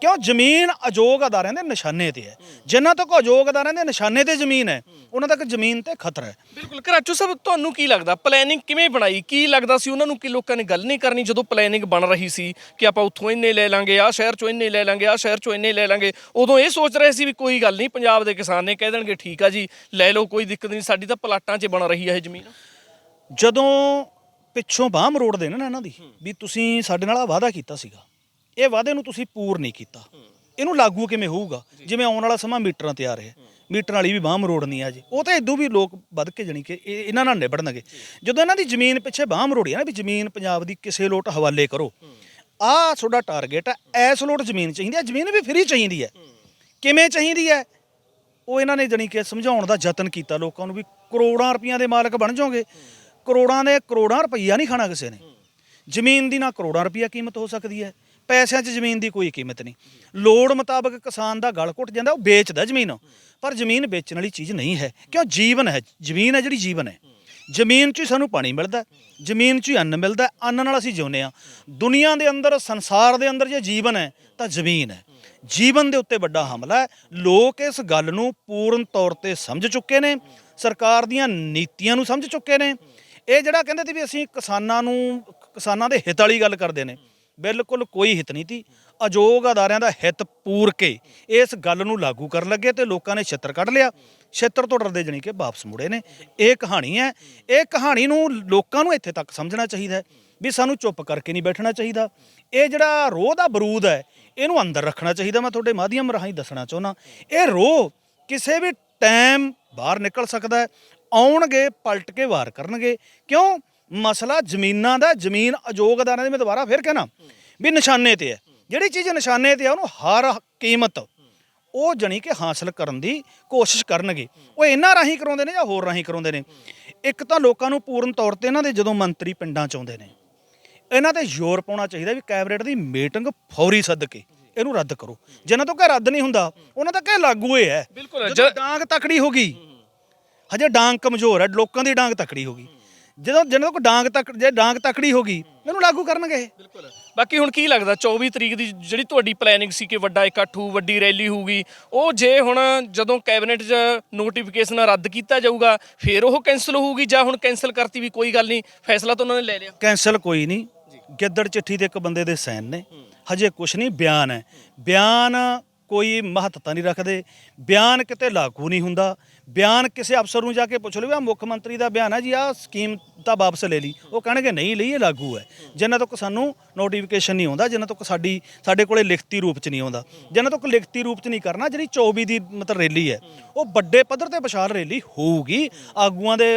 ਕਿਉਂ? ਜ਼ਮੀਨ ਅਯੋਗ ਅਦਾਰਿਆਂ ਦੇ ਨਿਸ਼ਾਨੇ ਤੇ ਹੈ। ਜਿੰਨਾ ਤੱਕ ਅਯੋਗ ਅਦਾਰਿਆਂ ਦੇ ਨਿਸ਼ਾਨੇ ਤੇ ਜ਼ਮੀਨ ਹੈ ਉਹਨਾਂ ਤੱਕ ਜ਼ਮੀਨ ਤੇ ਖਤਰਾ ਹੈ। ਬਿਲਕੁਲ। ਕਰਾਚੂ ਸਾਹਿਬ ਤੁਹਾਨੂੰ ਕੀ ਲੱਗਦਾ? ਪਲੈਨਿੰਗ ਕਿਵੇਂ ਬਣਾਈ? ਕੀ ਲੱਗਦਾ ਸੀ ਉਹਨਾਂ ਨੂੰ ਕਿ ਲੋਕਾਂ ਨੇ ਗੱਲ ਨਹੀਂ ਕਰਨੀ ਜਦੋਂ ਪਲੈਨਿੰਗ ਬਣ ਰਹੀ ਸੀ ਕਿ ਆਪਾਂ ਉੱਥੋਂ ਇੰਨੇ ਲੈ ਲਾਂਗੇ ਆਹ ਸ਼ਹਿਰ ਚੋਂ ਇੰਨੇ ਲੈ ਲਾਂਗੇ ਆਹ ਸ਼ਹਿਰ ਚੋਂ ਇੰਨੇ ਲੈ ਲਾਂਗੇ? ਉਦੋਂ ਇਹ ਸੋਚ ਰਹੇ ਸੀ ਵੀ ਕੋਈ ਗੱਲ ਨਹੀਂ ਪੰਜਾਬ ਦੇ ਕਿਸਾਨ ਨੇ ਕਹਿ ਦੇਣਗੇ ਠੀਕ ਆ ਜੀ ਲੈ ਲਓ ਕੋਈ ਦਿੱਕਤ ਨਹੀਂ। ਸਾਡੀ ਤਾਂ ਪਲਾਟਾਂ 'ਚ ਬਣ ਰਹੀ ਹੈ ਇਹ ਜ਼ਮੀਨ। ਜਦੋਂ ਪਿੱਛੋਂ ਬਾਹਮ ਰੋੜਦੇ ਨੇ ਨਾ ਇਹਨਾਂ ਦੀ ਵੀ ਤੁਸੀਂ ਸਾਡੇ ਨਾਲ ਆ ਵਾਅਦਾ ਕੀਤਾ ਸੀਗਾ ਇਹ ਵਾਅਦੇ ਨੂੰ ਤੁਸੀਂ ਪੂਰ ਨਹੀਂ ਕੀਤਾ। ਇਹਨੂੰ ਲਾਗੂ ਕਿਵੇਂ ਹੋਊਗਾ? ਜਿਵੇਂ ਆਉਣ ਵਾਲਾ ਸਮਾਂ ਮੀਟਰਾਂ ਤੇ ਆ ਰਿਹਾ ਮੀਟਰ ਵਾਲੀ ਵੀ ਬਾਹਮ ਰੋੜਨੀ ਆ ਜੀ। ਉਹ ਤਾਂ ਇਦੋਂ ਵੀ ਲੋਕ ਵੱਧ ਕੇ ਜਣੀ ਕਿ ਇਹ- ਇਹਨਾਂ ਨਾਲ ਨਿਬੜਨਗੇ। ਜਦੋਂ ਇਹਨਾਂ ਦੀ ਜ਼ਮੀਨ ਪਿੱਛੇ ਬਾਹਮ ਰੋੜੀ ਆ ਨਾ ਵੀ ਜ਼ਮੀਨ ਪੰਜਾਬ ਦੀ ਕਿਸੇ ਲੋਟ ਹਵਾਲੇ ਕਰੋ। ਆਹ ਤੁਹਾਡਾ ਟਾਰਗੇਟ ਹੈ ਐਸ ਲੋਟ ਜ਼ਮੀਨ ਚਾਹੀਦੀ ਹੈ ਜ਼ਮੀਨ ਵੀ ਫ੍ਰੀ ਚਾਹੀਦੀ ਹੈ। ਕਿਵੇਂ ਚਾਹੀਦੀ ਹੈ ਉਹ ਇਹਨਾਂ ਨੇ ਜਣੀ ਕਿ ਸਮਝਾਉਣ ਦਾ ਯਤਨ ਕੀਤਾ ਲੋਕਾਂ ਨੂੰ ਵੀ ਕਰੋੜਾਂ ਰੁਪਈਆਂ ਦੇ ਮਾਲਕ ਬਣ ਜਾਓਗੇ। ਕਰੋੜਾਂ ਦੇ ਕਰੋੜਾਂ ਰੁਪਈਆ ਨਹੀਂ ਖਾਣਾ ਕਿਸੇ ਨੇ। ਜ਼ਮੀਨ ਦੀ ਨਾ ਕਰੋੜਾਂ ਰੁਪਈਆ ਕੀਮਤ ਹੋ ਸਕਦੀ ਹੈ। ਪੈਸਿਆਂ 'ਚ ਜ਼ਮੀਨ ਦੀ ਕੋਈ ਕੀਮਤ ਨਹੀਂ। ਲੋੜ ਮੁਤਾਬਕ ਕਿਸਾਨ ਦਾ ਗਲ ਘੁੱਟ ਜਾਂਦਾ, ਉਹ ਵੇਚਦਾ ਜ਼ਮੀਨ। ਪਰ ਜ਼ਮੀਨ ਵੇਚਣ ਵਾਲੀ ਚੀਜ਼ ਨਹੀਂ ਹੈ, ਕਿਉਂ? ਜੀਵਨ ਹੈ, ਜ਼ਮੀਨ ਹੈ ਜਿਹੜੀ ਜੀਵਨ ਹੈ। ਜ਼ਮੀਨ 'ਚ ਹੀ ਸਾਨੂੰ ਪਾਣੀ ਮਿਲਦਾ ਜ਼ਮੀਨ 'ਚ ਹੀ ਅੰਨ ਮਿਲਦਾ ਅੰਨ ਨਾਲ ਅਸੀਂ ਜਿਉਂਦੇ ਆ ਦੁਨੀਆ ਦੇ ਅੰਦਰ, ਸੰਸਾਰ ਦੇ ਅੰਦਰ ਜੇ ਜੀਵਨ ਹੈ, ਤਾਂ ਜ਼ਮੀਨ ਹੈ। ਜੀਵਨ ਦੇ ਉੱਤੇ ਵੱਡਾ ਹਮਲਾ ਹੈ। ਲੋਕ ਇਸ ਗੱਲ ਨੂੰ ਪੂਰਨ ਤੌਰ ਤੇ ਸਮਝ ਚੁੱਕੇ ਨੇ, ਸਰਕਾਰ ਦੀਆਂ ਨੀਤੀਆਂ ਨੂੰ ਸਮਝ ਚੁੱਕੇ ਨੇ। ਇਹ ਜਿਹੜਾ ਕਹਿੰਦੇ ਸੀ ਵੀ ਅਸੀਂ ਕਿਸਾਨਾਂ ਨੂੰ, ਕਿਸਾਨਾਂ ਦੇ ਹਿੱਤ ਵਾਲੀ ਗੱਲ ਕਰਦੇ ਨੇ ਬਿਲਕੁਲ ਕੋਈ ਹਿੱਤ ਨਹੀਂ ਤੀ। ਅਯੋਗ ਅਦਾਰਿਆਂ ਦਾ ਹਿੱਤ ਪੂਰ ਕੇ ਇਸ ਗੱਲ ਨੂੰ ਲਾਗੂ ਕਰਨ ਲੱਗੇ ਤੇ ਲੋਕਾਂ ਨੇ ਛਿੱਤਰ ਕੱਢ ਲਿਆ। ਛਿੱਤਰ ਤੋਂ ਡਰਦੇ ਜਣੀ ਕਿ ਵਾਪਸ ਮੁੜੇ ਨੇ। ਇਹ ਕਹਾਣੀ ਹੈ। ਇਹ ਕਹਾਣੀ ਨੂੰ ਲੋਕਾਂ ਨੂੰ ਇੱਥੇ ਤੱਕ ਸਮਝਣਾ ਚਾਹੀਦਾ ਹੈ ਵੀ ਸਾਨੂੰ ਚੁੱਪ ਕਰਕੇ ਨਹੀਂ ਬੈਠਣਾ ਚਾਹੀਦਾ। ਇਹ ਜਿਹੜਾ ਰੋਹ ਦਾ ਬਰੂਦ ਹੈ, ਇਹਨੂੰ ਅੰਦਰ ਰੱਖਣਾ ਚਾਹੀਦਾ। ਮੈਂ ਤੁਹਾਡੇ ਮਾਧਿਅਮ ਰਾਹੀਂ ਦੱਸਣਾ ਚਾਹੁੰਦਾ। ਇਹ ਰੋਹ ਕਿਸੇ ਵੀ ਟਾਈਮ ਬਾਹਰ ਨਿਕਲ ਸਕਦਾ ਹੈ। ਆਉਣਗੇ, ਪਲਟ ਕੇ ਵਾਰ ਕਰਨਗੇ। ਕਿਉਂ? ਮਸਲਾ ਜ਼ਮੀਨਾਂ ਦਾ ਜ਼ਮੀਨ ਅਯੋਗ ਅਦਾਰਿਆਂ ਦੇ ਮੈਂ ਦੁਬਾਰਾ ਫਿਰ ਕਹਿਣਾ ਵੀ ਨਿਸ਼ਾਨੇ ਤੇ ਹੈ। ਜਿਹੜੀ ਚੀਜ਼ ਨਿਸ਼ਾਨੇ ਤੇ ਆ ਉਹਨੂੰ ਹਰ ਕੀਮਤ ਉਹ ਜਣੀ ਕਿ ਹਾਸਲ ਕਰਨ ਦੀ ਕੋਸ਼ਿਸ਼ ਕਰਨਗੇ। ਉਹ ਇਹਨਾਂ ਰਾਹੀਂ ਕਰਾਉਂਦੇ ਨੇ ਜਾਂ ਹੋਰ ਰਾਹੀਂ ਕਰਾਉਂਦੇ ਨੇ? ਇੱਕ ਤਾਂ ਲੋਕਾਂ ਨੂੰ ਪੂਰਨ ਤੌਰ ਤੇ ਇਹਨਾਂ ਦੇ ਜਦੋਂ ਮੰਤਰੀ ਪਿੰਡਾਂ ਚ ਆਉਂਦੇ ਨੇ ਇਹਨਾਂ ਤੇ ਜ਼ੋਰ ਪਾਉਣਾ ਚਾਹੀਦਾ ਵੀ ਕੈਬਨਿਟ ਦੀ ਮੀਟਿੰਗ ਫੌਰੀ ਸੱਦ ਕੇ ਇਹਨੂੰ ਰੱਦ ਕਰੋ। ਜਿਨ੍ਹਾਂ ਤੋਂ ਕਹ ਰੱਦ ਨਹੀਂ ਹੁੰਦਾ ਉਹਨਾਂ ਦਾ ਕਹ ਲਾਗੂ ਹੀ ਹੈ। ਬਿਲਕੁਲ ਜਦੋਂ ਡਾਂਗ ਤਕੜੀ ਹੋ ਗਈ ਹਜੇ ਡਾਂਗ ਕਮਜ਼ੋਰ ਹੈ ਲੋਕਾਂ ਦੀ ਡਾਂਗ ਤਕੜੀ ਹੋ ਗਈ। ਜਦੋਂ ਜਦੋਂ ਕੋ ਡਾਂਗ ਤੱਕ ਜੇ ਡਾਂਗ ਤਕੜੀ ਹੋ ਗਈ ਇਹਨੂੰ ਲਾਗੂ ਕਰਨਗੇ ਇਹ। ਬਿਲਕੁਲ। ਬਾਕੀ ਹੁਣ ਕੀ ਲੱਗਦਾ 24 ਤਰੀਕ ਦੀ ਜਿਹੜੀ ਤੁਹਾਡੀ ਪਲੈਨਿੰਗ ਸੀ ਕਿ ਵੱਡਾ ਇਕੱਠ ਹੋਊ ਵੱਡੀ ਰੈਲੀ ਹੋਊਗੀ ਉਹ ਜੇ ਹੁਣ ਜਦੋਂ ਕੈਬਨਿਟ 'ਚ ਨੋਟੀਫਿਕੇਸ਼ਨ ਰੱਦ ਕੀਤਾ ਜਾਊਗਾ ਫਿਰ ਉਹ ਕੈਨਸਲ ਹੋਊਗੀ ਜਾਂ ਹੁਣ ਕੈਨਸਲ ਕਰਤੀ ਵੀ ਕੋਈ ਗੱਲ ਨਹੀਂ ਫੈਸਲਾ ਤਾਂ ਉਹਨਾਂ ਨੇ ਲੈ ਲਿਆ? ਕੈਂਸਲ ਕੋਈ ਨਹੀਂ। ਗਿੱਦੜ ਚਿੱਠੀ ਤੇ ਇੱਕ ਬੰਦੇ ਦੇ ਸਾਈਨ ਨੇ। ਹਜੇ ਕੁਝ ਨਹੀਂ ਬਿਆਨ ਹੈ। ਬਿਆਨ ਕੋਈ ਮਹੱਤਤਾ ਨਹੀਂ ਰੱਖਦੇ। ਬਿਆਨ ਕਿਤੇ ਲਾਗੂ ਨਹੀਂ ਹੁੰਦਾ। ਬਿਆਨ ਕਿਸੇ ਅਫਸਰ ਨੂੰ ਜਾ ਕੇ ਪੁੱਛ ਲਓ ਵੀ ਆਹ ਮੁੱਖ ਮੰਤਰੀ ਦਾ ਬਿਆਨ ਹੈ ਜੀ ਆ ਸਕੀਮ ਤਾਂ ਵਾਪਸ ਲੈ ਲਈ। ਉਹ ਕਹਿਣਗੇ, ਨਹੀਂ ਲਈ, ਇਹ ਲਾਗੂ ਹੈ। ਜਿੰਨਾ ਤੱਕ ਸਾਨੂੰ ਨੋਟੀਫਿਕੇਸ਼ਨ ਨਹੀਂ ਆਉਂਦਾ, ਜਿੰਨਾ ਤੱਕ ਸਾਡੀ, ਸਾਡੇ ਕੋਲੇ ਲਿਖਤੀ ਰੂਪ ਚ ਨਹੀਂ ਆਉਂਦਾ। ਜਿੰਨਾ ਤੱਕ ਲਿਖਤੀ ਰੂਪ ਚ ਨਹੀਂ ਕਰਨਾ, ਜਿਹੜੀ 24 ਦੀ ਮਤਲਬ ਰੈਲੀ ਹੈ, ਉਹ ਵੱਡੇ ਪੱਧਰ ਤੇ ਵਿਸ਼ਾਲ ਰੈਲੀ ਹੋਊਗੀ। ਆਗੂਆਂ ਦੇ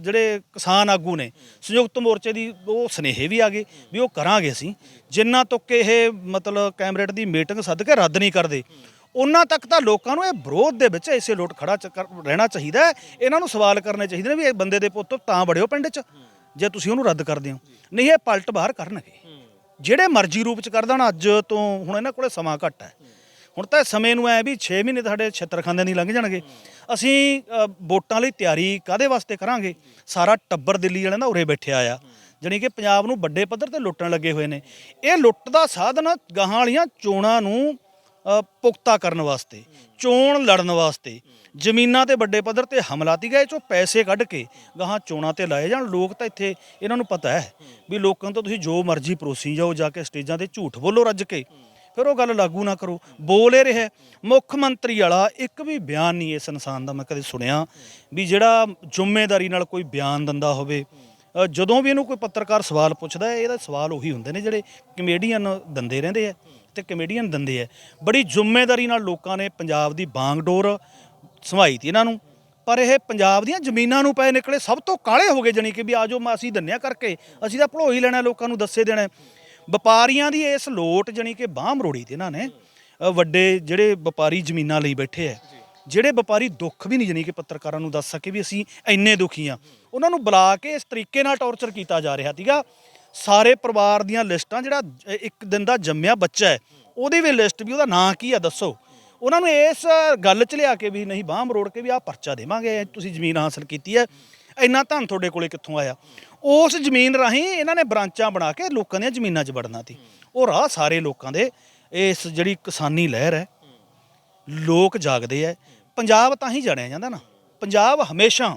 ਜਿਹੜੇ ਕਿਸਾਨ ਆਗੂ ਨੇ, ਸੰਯੁਕਤ ਮੋਰਚੇ ਦੀ, ਉਹ ਸਨੇਹੇ ਵੀ ਆ ਗਏ ਵੀ ਉਹ ਕਰਾਂਗੇ ਅਸੀਂ। ਜਿੰਨਾ ਤੱਕ ਇਹ ਮਤਲਬ ਕੈਮਰੇਟ ਦੀ ਮੀਟਿੰਗ ਸੱਦ ਕੇ ਰੱਦ ਨਹੀਂ ਕਰਦੇ ਉਹਨਾਂ ਤੱਕ ਤਾਂ ਲੋਕਾਂ ਨੂੰ ਇਹ ਵਿਰੋਧ ਦੇ ਵਿੱਚ ਇਸੇ ਲੋਟ ਖੜਾ ਚ- ਕਰ- ਰਹਿਣਾ ਚਾਹੀਦਾ ਹੈ। ਇਹਨਾਂ ਨੂੰ ਸਵਾਲ ਕਰਨੇ ਚਾਹੀਦੇ ਨੇ ਵੀ ਇਹ ਬੰਦੇ ਦੇ ਪੁੱਤ ਤਾਂ ਬੜਿਓ ਪਿੰਡ 'ਚ ਜੇ ਤੁਸੀਂ ਉਹਨੂੰ ਰੱਦ ਕਰਦੇ ਹੋ। ਨਹੀਂ ਇਹ ਪਲਟ ਬਾਹਰ ਕਰਨਗੇ। ਜਿਹੜੇ ਮਰਜ਼ੀ ਰੂਪ ਚ ਕਰ ਦੇਣ ਅੱਜ ਤੋਂ ਹੁਣ ਇਹਨਾਂ ਕੋਲੇ ਸਮਾਂ ਘੱਟ ਹੈ। ਹੁਣ ਤਾਂ ਸਮੇਂ ਨੂੰ ਐ ਵੀ 6 ਮਹੀਨੇ ਤਾਂ ਸਾਡੇ ਛੱਤਰਖਾਨੇ ਨਹੀਂ ਲੰਘ ਜਾਣਗੇ। ਅਸੀਂ ਅ, ਵੋਟਾਂ ਲਈ ਤਿਆਰੀ ਕਾਦੇ ਵਾਸਤੇ ਕਰਾਂਗੇ? ਸਾਰਾ ਟੱਬਰ ਦਿੱਲੀ ਵਾਲਿਆਂ ਦਾ ਉਰੇ ਬੈਠਿਆ ਆ। ਜਾਣੀ ਕਿ ਪੰਜਾਬ ਨੂੰ ਵੱਡੇ ਪੱਧਰ ਤੇ ਲੁੱਟਣ ਲੱਗੇ ਹੋਏ ਨੇ। ਇਹ ਲੁੱਟ ਦਾ ਸਾਧਨ ਗਾਹਾਂ ਵਾਲੀਆਂ ਚੋਣਾਂ ਨੂੰ ਪੁਖਤਾ ਕਰਨ ਵਾਸਤੇ, ਚੋਣ ਲੜਨ ਵਾਸਤੇ, ਜ਼ਮੀਨਾਂ ਤੇ ਵੱਡੇ ਪੱਧਰ ਤੇ ਹਮਲਾ ਹਮਲਾਤੀ ਗਏ ਚੋਂ ਪੈਸੇ ਕੱਢ ਕੇ ਗਾਹਾਂ ਚੋਣਾਂ ਤੇ ਲਾਏ ਜਾਣ। ਲੋਕ ਤਾਂ ਇੱਥੇ ਇਹਨਾਂ ਨੂੰ ਪਤਾ ਹੈ ਵੀ ਲੋਕਾਂ ਤੋਂ ਤੁਸੀਂ ਜੋ ਮਰਜ਼ੀ ਪਰੋਸੀ ਜਾਓ ਜਾ ਕੇ ਸਟੇਜਾਂ ਤੇ ਝੂਠ ਬੋਲੋ ਰੱਜ ਕੇ। ਫਿਰ ਉਹ ਗੱਲ ਲਾਗੂ ਨਾ ਕਰੋ। ਬੋਲ ਇਹ ਰਿਹਾ ਮੁੱਖ ਮੰਤਰੀ ਵਾਲਾ ਇੱਕ ਵੀ ਬਿਆਨ ਨਹੀਂ ਇਸ ਇਨਸਾਨ ਦਾ ਮੈਂ ਕਦੇ ਸੁਣਿਆ ਵੀ ਜਿਹੜਾ ਜ਼ਿੰਮੇਵਾਰੀ ਨਾਲ ਕੋਈ ਬਿਆਨ ਦਿੰਦਾ ਹੋਵੇ ਜਦੋਂ ਵੀ ਇਹਨੂੰ ਕੋਈ ਪੱਤਰਕਾਰ ਸਵਾਲ ਪੁੱਛਦਾ ਹੈ, ਇਹਦਾ ਸਵਾਲ ਉਹੀ ਹੁੰਦੇ ਨੇ ਜਿਹੜੇ ਕਮੇਡੀਅਨ ਦਿੰਦੇ ਰਹਿੰਦੇ ਆ ਤੇ ਕਮੇਡੀਅਨ ਦਿੰਦੇ ਆ। ਬੜੀ ਜ਼ਿੰਮੇਵਾਰੀ ਨਾਲ ਲੋਕਾਂ ਨੇ ਪੰਜਾਬ ਦੀ ਬਾਂਗਡੋਰ ਸੰਭਾਈ ਤੀ ਇਹਨਾਂ ਨੂੰ। ਪਰ ਇਹ ਪੰਜਾਬ ਦੀਆਂ ਜ਼ਮੀਨਾਂ ਨੂੰ ਪਏ ਨਿਕਲੇ ਸਭ ਤੋਂ ਕਾਲੇ ਹੋ ਗਏ, ਜਣੀ ਕਿ ਵੀ ਆਜੋ ਅਸੀਂ ਦੰਨਿਆ ਕਰਕੇ, ਅਸੀਂ ਤਾਂ ਭੜੋਈ ਲੈਣਾ ਲੋਕਾਂ ਨੂੰ ਦੱਸੇ ਦੇਣਾ ਵਪਾਰੀਆਂ ਦੀ ਇਸ ਲੋਟ, ਜਣੀ ਕਿ ਬਾਹ ਮਰੋੜੀ ਤੇ ਇਹਨਾਂ ਨੇ ਵੱਡੇ ਜਿਹੜੇ ਵਪਾਰੀ ਜ਼ਮੀਨਾਂ ਲਈ ਬੈਠੇ ਆ। ਜਿਹੜੇ ਵਪਾਰੀ ਦੁੱਖ ਵੀ ਨਹੀਂ, ਜਣੀ ਕਿ ਪੱਤਰਕਾਰਾਂ ਨੂੰ ਦੱਸ ਸਕੇ ਵੀ ਅਸੀਂ ਇੰਨੇ ਦੁਖੀ ਆ। ਉਹਨਾਂ ਨੂੰ ਬੁਲਾ ਕੇ ਇਸ ਤਰੀਕੇ ਨਾਲ ਟੌਰਚਰ ਕੀਤਾ ਜਾ ਰਿਹਾ ਸੀਗਾ। ਸਾਰੇ ਪਰਿਵਾਰ ਦੀਆਂ ਲਿਸਟਾਂ ਜਿਹੜਾ ਇੱਕ ਦਿਨ ਦਾ ਜੰਮਿਆ ਬੱਚਾ ਹੈ, ਉਹਦੀ ਵੀ ਲਿਸਟ ਵੀ, ਉਹਦਾ ਨਾਂ ਕੀ ਆ ਦੱਸੋ। ਉਹਨਾਂ ਨੂੰ ਇਸ ਗੱਲ 'ਚ ਲਿਆ ਕੇ ਵੀ ਨਹੀਂ, ਬਾਹ ਮਰੋੜ ਕੇ ਵੀ ਆਹ ਪਰਚਾ ਦੇਵਾਂਗੇ, ਤੁਸੀਂ ਜ਼ਮੀਨ ਹਾਸਲ ਕੀਤੀ ਹੈ। ਇੰਨਾ ਧਨ ਤੁਹਾਡੇ ਕੋਲੇ ਕਿੱਥੋਂ ਆਇਆ? ਉਸ ਜ਼ਮੀਨ ਰਾਹੀਂ ਇਹਨਾਂ ਨੇ ਬ੍ਰਾਂਚਾਂ ਬਣਾ ਕੇ ਲੋਕਾਂ ਦੀਆਂ ਜ਼ਮੀਨਾਂ 'ਚ ਵੜਨਾ ਸੀ। ਉਹ ਰਾਹ ਸਾਰੇ ਲੋਕਾਂ ਦੇ, ਇਸ ਜਿਹੜੀ ਕਿਸਾਨੀ ਲਹਿਰ ਹੈ, ਲੋਕ ਜਾਗਦੇ ਐ ਪੰਜਾਬ ਤਾਂ ਹੀ ਜਾਣਿਆ ਜਾਂਦਾ ਨਾ। ਪੰਜਾਬ ਹਮੇਸ਼ਾ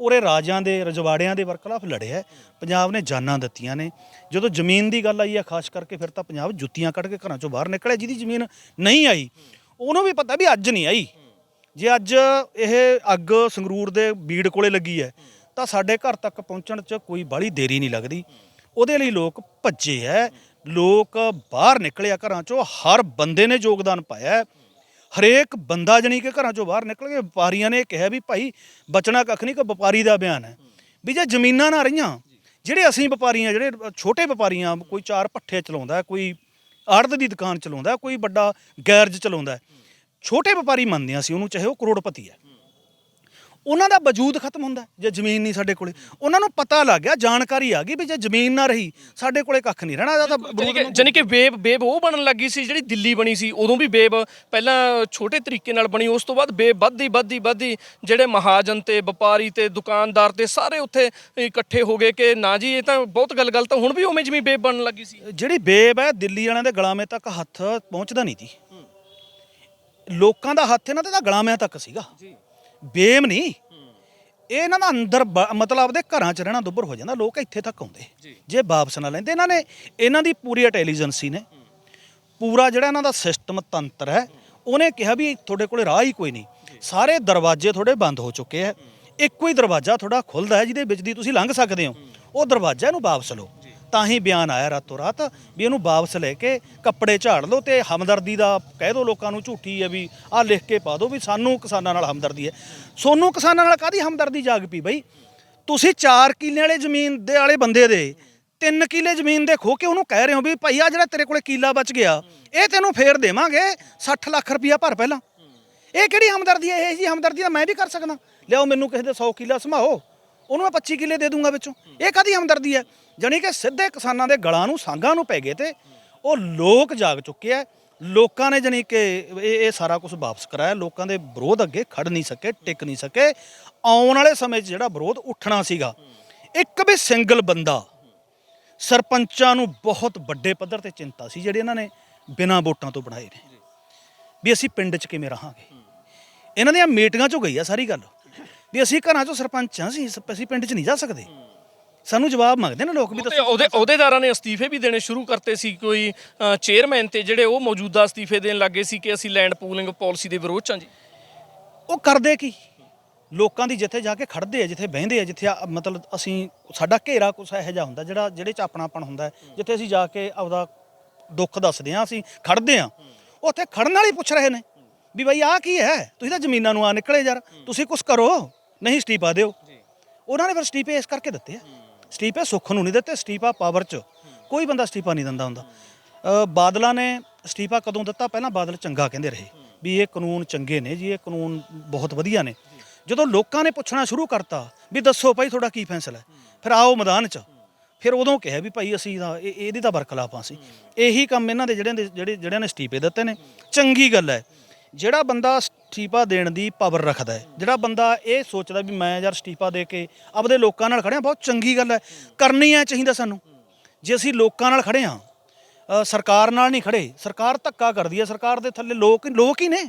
ਉਰੇ ਰਾਜਾਂ ਦੇ, ਰਜਵਾੜਿਆਂ ਦੇ ਵਰਖਲਾਫ ਲੜਿਆ ਹੈ। ਪੰਜਾਬ ਨੇ ਜਾਨਾਂ ਦਿੱਤੀਆਂ ਨੇ ਜਦੋਂ ਜ਼ਮੀਨ ਦੀ ਗੱਲ ਆਈ ਹੈ, ਖਾਸ ਕਰਕੇ ਫਿਰ ਤਾਂ ਪੰਜਾਬ ਜੁੱਤੀਆਂ ਕੱਢ ਕੇ ਘਰਾਂ ਚੋਂ ਬਾਹਰ ਨਿਕਲਿਆ, ਜਿਹਦੀ ਜ਼ਮੀਨ ਨਹੀਂ ਆਈ, ਉਹਨੂੰ ਵੀ ਪਤਾ ਵੀ ਅੱਜ ਨਹੀਂ ਆਈ ਜੇ ਅੱਜ ਇਹ ਅੱਗ ਸੰਗਰੂਰ ਦੇ ਬੀੜ ਕੋਲੇ ਲੱਗੀ ਹੈ, ਤਾਂ ਸਾਡੇ ਘਰ ਤੱਕ ਪਹੁੰਚਣ 'ਚ ਕੋਈ ਬਾਹਲੀ ਦੇਰੀ ਨਹੀਂ ਲੱਗਦੀ ਉਹਦੇ ਲਈ ਲੋਕ ਭੱਜੇ ਹੈ ਲੋਕ ਬਾਹਰ ਨਿਕਲਿਆ ਘਰਾਂ 'ਚੋਂ, ਹਰ ਬੰਦੇ ਨੇ ਯੋਗਦਾਨ ਪਾਇਆ ਹੈ। ਹਰੇਕ ਬੰਦਾ ਜਣੀ ਕਿ ਘਰਾਂ 'ਚੋਂ ਬਾਹਰ ਨਿਕਲ ਕੇ ਵਪਾਰੀਆਂ ਨੇ ਕਿਹਾ ਵੀ ਭਾਈ ਬਚਣਾ ਕੱਖ ਨਹੀਂ ਕਿ ਵਪਾਰੀ ਦਾ ਬਿਆਨ ਹੈ। ਵੀ ਜੇ ਜ਼ਮੀਨਾਂ ਨਾ ਰਹੀਆਂ, ਜਿਹੜੇ ਅਸੀਂ ਵਪਾਰੀਆਂ ਜਿਹੜੇ ਛੋਟੇ ਵਪਾਰੀਆਂ ਕੋਈ ਚਾਰ ਪੱਠੇ ਚਲਾਉਂਦਾ ਕੋਈ ਆੜਤ ਦੀ ਦੁਕਾਨ ਚਲਾਉਂਦਾ ਕੋਈ ਵੱਡਾ ਗੈਰਜ ਚਲਾਉਂਦਾ ਛੋਟੇ ਵਪਾਰੀ ਮੰਨਦੇ ਹਾਂ ਅਸੀਂ ਉਹਨੂੰ, ਚਾਹੇ ਉਹ ਕਰੋੜਪਤੀ ਹੈ। ਉਹਨਾਂ ਦਾ ਵਜੂਦ ਖਤਮ ਹੁੰਦਾ ਜੇ ਜ਼ਮੀਨ ਨਹੀਂ ਸਾਡੇ ਕੋਲੇ। ਉਹਨਾਂ ਨੂੰ ਪਤਾ ਲੱਗ ਗਿਆ ਜਾਣਕਾਰੀ ਆ ਗਈ ਵੀ ਜੇ ਜ਼ਮੀਨ ਨਾ ਰਹੀ ਸਾਡੇ ਕੋਲੇ ਕੱਖ ਨਹੀਂ ਰਹਿਣਾ। ਇਹਦਾ ਤਾਂ ਜਾਣੀ ਕਿ ਜਾਣੀ ਕਿ ਵੇਬ ਵੇਬ ਉਹ ਬਣਨ ਲੱਗੀ ਸੀ ਜਿਹੜੀ ਦਿੱਲੀ ਬਣੀ ਸੀ ਉਦੋਂ ਵੀ ਵੇਬ ਪਹਿਲਾਂ ਛੋਟੇ ਤਰੀਕੇ ਨਾਲ ਬਣੀ ਉਸ ਤੋਂ ਬਾਅਦ ਵੇਬ ਵੱਧਦੀ ਵੱਧਦੀ ਵੱਧਦੀ ਜਿਹੜੇ ਮਹਾਜਨ ਤੇ ਵਪਾਰੀ ਤੇ ਦੁਕਾਨਦਾਰ ਤੇ ਸਾਰੇ ਉੱਥੇ ਇਕੱਠੇ ਹੋ ਗਏ ਕਿ ਨਾ ਜੀ ਇਹ ਤਾਂ ਬਹੁਤ ਗੱਲ ਗਲਤ ਆ ਹੁਣ ਵੀ ਉਵੇਂ ਜਿਵੇਂ ਵੇਬ ਬਣਨ ਲੱਗੀ ਸੀ। ਜਿਹੜੀ ਬੇਬ ਹੈ ਦਿੱਲੀ ਵਾਲਿਆਂ ਦੇ ਗਲਾਮੇ ਤੱਕ ਹੱਥ ਪਹੁੰਚਦਾ ਨਹੀਂ ਸੀ ਲੋਕਾਂ ਦਾ ਹੱਥ ਇਹਨਾਂ ਦੇ ਤਾਂ ਗਲਾਮਿਆਂ ਤੱਕ ਸੀਗਾ। ਜੀ। ਬੇਮ ਨਹੀਂ। ਇਹ ਇਹਨਾਂ ਦਾ ਅੰਦਰ ਬ- ਮਤਲਬ ਆਪਦੇ ਘਰਾਂ 'ਚ ਰਹਿਣਾ ਦੁੱਬਰ ਹੋ ਜਾਂਦਾ ਲੋਕ ਇੱਥੇ ਤੱਕ ਆਉਂਦੇ। ਜੀ। ਜੇ ਵਾਪਸ ਨਾ ਲੈਂਦੇ ਇਹਨਾਂ ਨੇ ਇਹਨਾਂ ਦੀ ਪੂਰੀ ਇੰਟੈਲੀਜੈਂਸੀ ਨੇ। ਪੂਰਾ ਜਿਹੜਾ ਇਹਨਾਂ ਦਾ ਸਿਸਟਮ ਤੰਤਰ ਹੈ ਉਹਨੇ ਕਿਹਾ ਵੀ ਤੁਹਾਡੇ ਕੋਲੇ ਰਾਹ ਹੀ ਕੋਈ ਨਹੀਂ। ਸਾਰੇ ਦਰਵਾਜ਼ੇ ਤੁਹਾਡੇ ਬੰਦ ਹੋ ਚੁੱਕੇ ਆ ਇੱਕੋ ਹੀ ਦਰਵਾਜ਼ਾ ਤੁਹਾਡਾ ਖੁੱਲਦਾ ਹੈ ਜਿਹਦੇ ਵਿੱਚ ਦੀ ਤੁਸੀਂ ਲੰਘ ਸਕਦੇ ਹੋ। ਉਹ ਦਰਵਾਜ਼ਾ ਇਹਨੂੰ ਵਾਪਸ ਲਓ। ਤਾਂ ਹੀ ਬਿਆਨ ਆਇਆ ਰਾਤੋਂ ਰਾਤ ਵੀ ਇਹਨੂੰ ਵਾਪਸ ਲੈ ਕੇ ਕੱਪੜੇ ਝਾੜ ਲਓ ਤੇ ਹਮਦਰਦੀ ਦਾ ਕਹਿ ਦਿਓ ਲੋਕਾਂ ਨੂੰ ਝੂਠੀ ਹੈ ਵੀ ਆਹ ਲਿਖ ਕੇ ਪਾ ਦਿਓ ਵੀ ਸਾਨੂੰ ਕਿਸਾਨਾਂ ਨਾਲ ਹਮਦਰਦੀ ਹੈ। ਸੋਨੂੰ ਕਿਸਾਨਾਂ ਨਾਲ ਕਾਦੀ ਹਮਦਰਦੀ ਜਾਗ ਪਈ ਬਈ? ਤੁਸੀਂ 4 ਕਿੱਲੇ ਵਾਲੇ ਜ਼ਮੀਨ ਦੇ ਵਾਲੇ ਬੰਦੇ ਦੇ 3 ਕਿੱਲੇ ਜ਼ਮੀਨ ਦੇ ਖੋ ਕੇ ਉਹਨੂੰ ਕਹਿ ਰਹੇ ਹੋ ਵੀ ਭਾਈ ਆ ਜਿਹੜਾ ਤੇਰੇ ਕੋਲੇ ਕਿੱਲਾ ਬਚ ਗਿਆ, ਇਹ ਤੈਨੂੰ ਫੇਰ ਦੇਵਾਂਗੇ 60 ਲੱਖ ਰੁਪਇਆ ਭਰ ਪਹਿਲਾਂ। ਇਹ ਕਿਹੜੀ ਹਮਦਰਦੀ ਹੈ? ਇਹ ਜੀ ਹਮਦਰਦੀ ਤਾਂ ਮੈਂ ਵੀ ਕਰ ਸਕਦਾ। ਲਿਆਓ ਮੈਨੂੰ ਕਿਸੇ ਦੇ 100 ਕਿੱਲਾ ਸਮਾਓ ਉਹਨੂੰ ਮੈਂ 25 ਕਿੱਲੇ ਦੇ ਦੂੰਗਾ ਵਿੱਚੋਂ। ਇਹ ਕਾਦੀ ਹਮਦਰਦੀ ਹੈ? ਜਾਣੀ ਕਿ ਸਿੱਧੇ ਕਿਸਾਨਾਂ ਦੇ ਗਲਾਂ ਨੂੰ, ਸਾਂਗਾਂ ਨੂੰ ਪੈ ਗਏ ਤੇ ਉਹ ਲੋਕ ਜਾਗ ਚੁੱਕੇ ਆ। ਲੋਕਾਂ ਨੇ ਜਾਣੀ ਕਿ ਇਹ ਇਹ ਸਾਰਾ ਕੁਝ ਵਾਪਸ ਕਰਾਇਆ। ਲੋਕਾਂ ਦੇ ਵਿਰੋਧ ਅੱਗੇ ਖੜ ਨਹੀਂ ਸਕੇ, ਟਿਕ ਨਹੀਂ ਸਕੇ। ਆਉਣ ਵਾਲੇ ਸਮੇਂ 'ਚ ਜਿਹੜਾ ਵਿਰੋਧ ਉੱਠਣਾ ਸੀਗਾ, ਇੱਕ ਵੀ ਸਿੰਗਲ ਬੰਦਾ ਸਰਪੰਚਾਂ ਨੂੰ ਬਹੁਤ ਵੱਡੇ ਪੱਧਰ ਤੇ ਚਿੰਤਾ ਸੀ, ਜਿਹੜੇ ਇਹਨਾਂ ਨੇ ਬਿਨਾਂ ਵੋਟਾਂ ਤੋਂ ਬਣਾਏ ਨੇ। ਵੀ ਅਸੀਂ ਪਿੰਡ 'ਚ ਕਿਵੇਂ ਰਹਾਂਗੇ? ਇਹਨਾਂ ਦੀਆਂ ਮੀਟਿੰਗਾਂ 'ਚੋਂ ਗਈ ਆ ਸਾਰੀ ਗੱਲ। ਵੀ ਅਸੀਂ ਘਰਾਂ 'ਚੋਂ ਸਰਪੰਚ ਹਾਂ, ਅਸੀਂ ਅਸੀਂ ਪਿੰਡ 'ਚ ਨਹੀਂ ਜਾ ਸਕਦੇ। ਸਾਨੂੰ ਜਵਾਬ ਮੰਗਦੇ ਨੇ ਲੋਕ ਵੀ ਤੇ ਦੱਸੋ ਉਹਦੇ ਅਹੁਦੇਦਾਰਾਂ ਨੇ ਅਸਤੀਫੇ ਵੀ ਦੇਣੇ ਸ਼ੁਰੂ ਕਰਤੇ ਸੀ ਕੋਈ ਚੇਅਰਮੈਨ ਤੇ ਜਿਹੜੇ ਉਹ ਮੌਜੂਦਾ ਅਸਤੀਫੇ ਦੇਣ ਲੱਗੇ ਸੀ ਕਿ ਅਸੀਂ ਲੈਂਡ ਪੂਲਿੰਗ ਪਾਲਿਸੀ ਦੇ ਵਿਰੋਧ ਚ ਹਾਂ ਜੀ। ਉਹ ਕਰਦੇ ਕੀ? ਲੋਕਾਂ ਦੀ ਜਿੱਥੇ ਜਾ ਕੇ ਖੜਦੇ ਆ ਜਿੱਥੇ ਬਹਿੰਦੇ ਆ ਜਿੱਥੇ ਆ- ਮਤਲਬ ਅਸੀਂ ਸਾਡਾ ਘੇਰਾ ਕੁਛ ਇਹੋ ਜਿਹਾ ਹੁੰਦਾ ਜਿਹੜਾ ਜਿਹੜੇ ਚ ਆਪਣਾਪਣ ਹੁੰਦਾ ਹੈ, ਜਿੱਥੇ ਅਸੀਂ ਜਾ ਕੇ ਆਪਦਾ ਦੁੱਖ ਦੱਸਦੇ ਆ ਅਸੀਂ ਖੜਦੇ ਆ ਉੱਥੇ ਖੜਨ ਵਾਲੇ ਪੁੱਛ ਰਹੇ ਨੇ ਵੀ ਬਾਈ ਆਹ ਕੀ ਹੈ? ਤੁਸੀਂ ਤਾਂ ਜ਼ਮੀਨਾਂ ਨੂੰ ਆ ਨਿਕਲੇ ਯਾਰ ਤੁਸੀਂ ਕੁਝ ਕਰੋ ਨਹੀਂ ਸਟੀਪਾ ਦਿਓ। ਉਹਨਾਂ ਨੇ ਫਿਰ ਸਟੀਪੇ ਇਸ ਕਰਕੇ ਦਿੱਤੇ ਆ। ਸਟੀਪੇ ਸੁੱਖ ਨੂੰ ਨਹੀਂ ਦਿੱਤੇ ਸਟੀਪਾ ਪਾਵਰ ਚ। ਕੋਈ ਬੰਦਾ ਸਟੀਪਾ ਨਹੀਂ ਦਿੰਦਾ ਹੁੰਦਾ। ਅ, ਬਾਦਲਾਂ ਨੇ ਸਟੀਫਾ ਕਦੋਂ ਦਿੱਤਾ? ਪਹਿਲਾਂ ਬਾਦਲ ਚੰਗਾ ਕਹਿੰਦੇ ਰਹੇ। ਵੀ ਇਹ ਕਾਨੂੰਨ ਚੰਗੇ ਨੇ ਜੀ ਇਹ ਕਾਨੂੰਨ ਬਹੁਤ ਵਧੀਆ ਨੇ। ਜਦੋਂ ਲੋਕਾਂ ਨੇ ਪੁੱਛਣਾ ਸ਼ੁਰੂ ਕਰਤਾ ਵੀ ਦੱਸੋ ਭਾਈ ਤੁਹਾਡਾ ਕੀ ਫੈਸਲਾ ਹੈ? ਫਿਰ ਆਓ ਮੈਦਾਨ 'ਚ। ਫਿਰ ਉਦੋਂ ਕਿਹਾ ਵੀ ਭਾਈ ਅਸੀਂ ਤਾਂ ਇਹ- ਇਹਦੀ ਤਾਂ ਵਰਖਲਾਫ ਸੀ ਇਹੀ ਕੰਮ ਇਹਨਾਂ ਦੇ ਜਿਹੜਿਆਂ ਦੇ- ਜਿਹੜੇ ਜਿਹੜਿਆਂ ਨੇ ਸਟੀਫੇ ਦਿੱਤੇ ਨੇ। ਚੰਗੀ ਗੱਲ ਹੈ। ਜਿਹੜਾ ਬੰਦਾ ਸ ਸਟੀਫਾ ਦੇਣ ਦੀ ਪਾਵਰ ਰੱਖਦਾ ਹੈ। ਜਿਹੜਾ ਬੰਦਾ ਇਹ ਸੋਚਦਾ ਵੀ ਮੈਂ ਯਾਰ ਸਟੀਫਾ ਦੇ ਕੇ ਆਪਦੇ ਲੋਕਾਂ ਨਾਲ ਖੜਿਆ, ਬਹੁਤ ਚੰਗੀ ਗੱਲ ਹੈ। ਕਰਨੀ ਹੈ ਚਾਹੀਦਾ ਸਾਨੂੰ। ਜੇ ਅਸੀਂ ਲੋਕਾਂ ਨਾਲ ਖੜੇ ਹਾਂ ਸਰਕਾਰ ਨਾਲ ਨਹੀਂ ਖੜੇ, ਸਰਕਾਰ ਧੱਕਾ ਕਰਦੀ ਹੈ ਸਰਕਾਰ ਦੇ ਥੱਲੇ ਲੋਕ ਲੋਕ ਹੀ ਨੇ।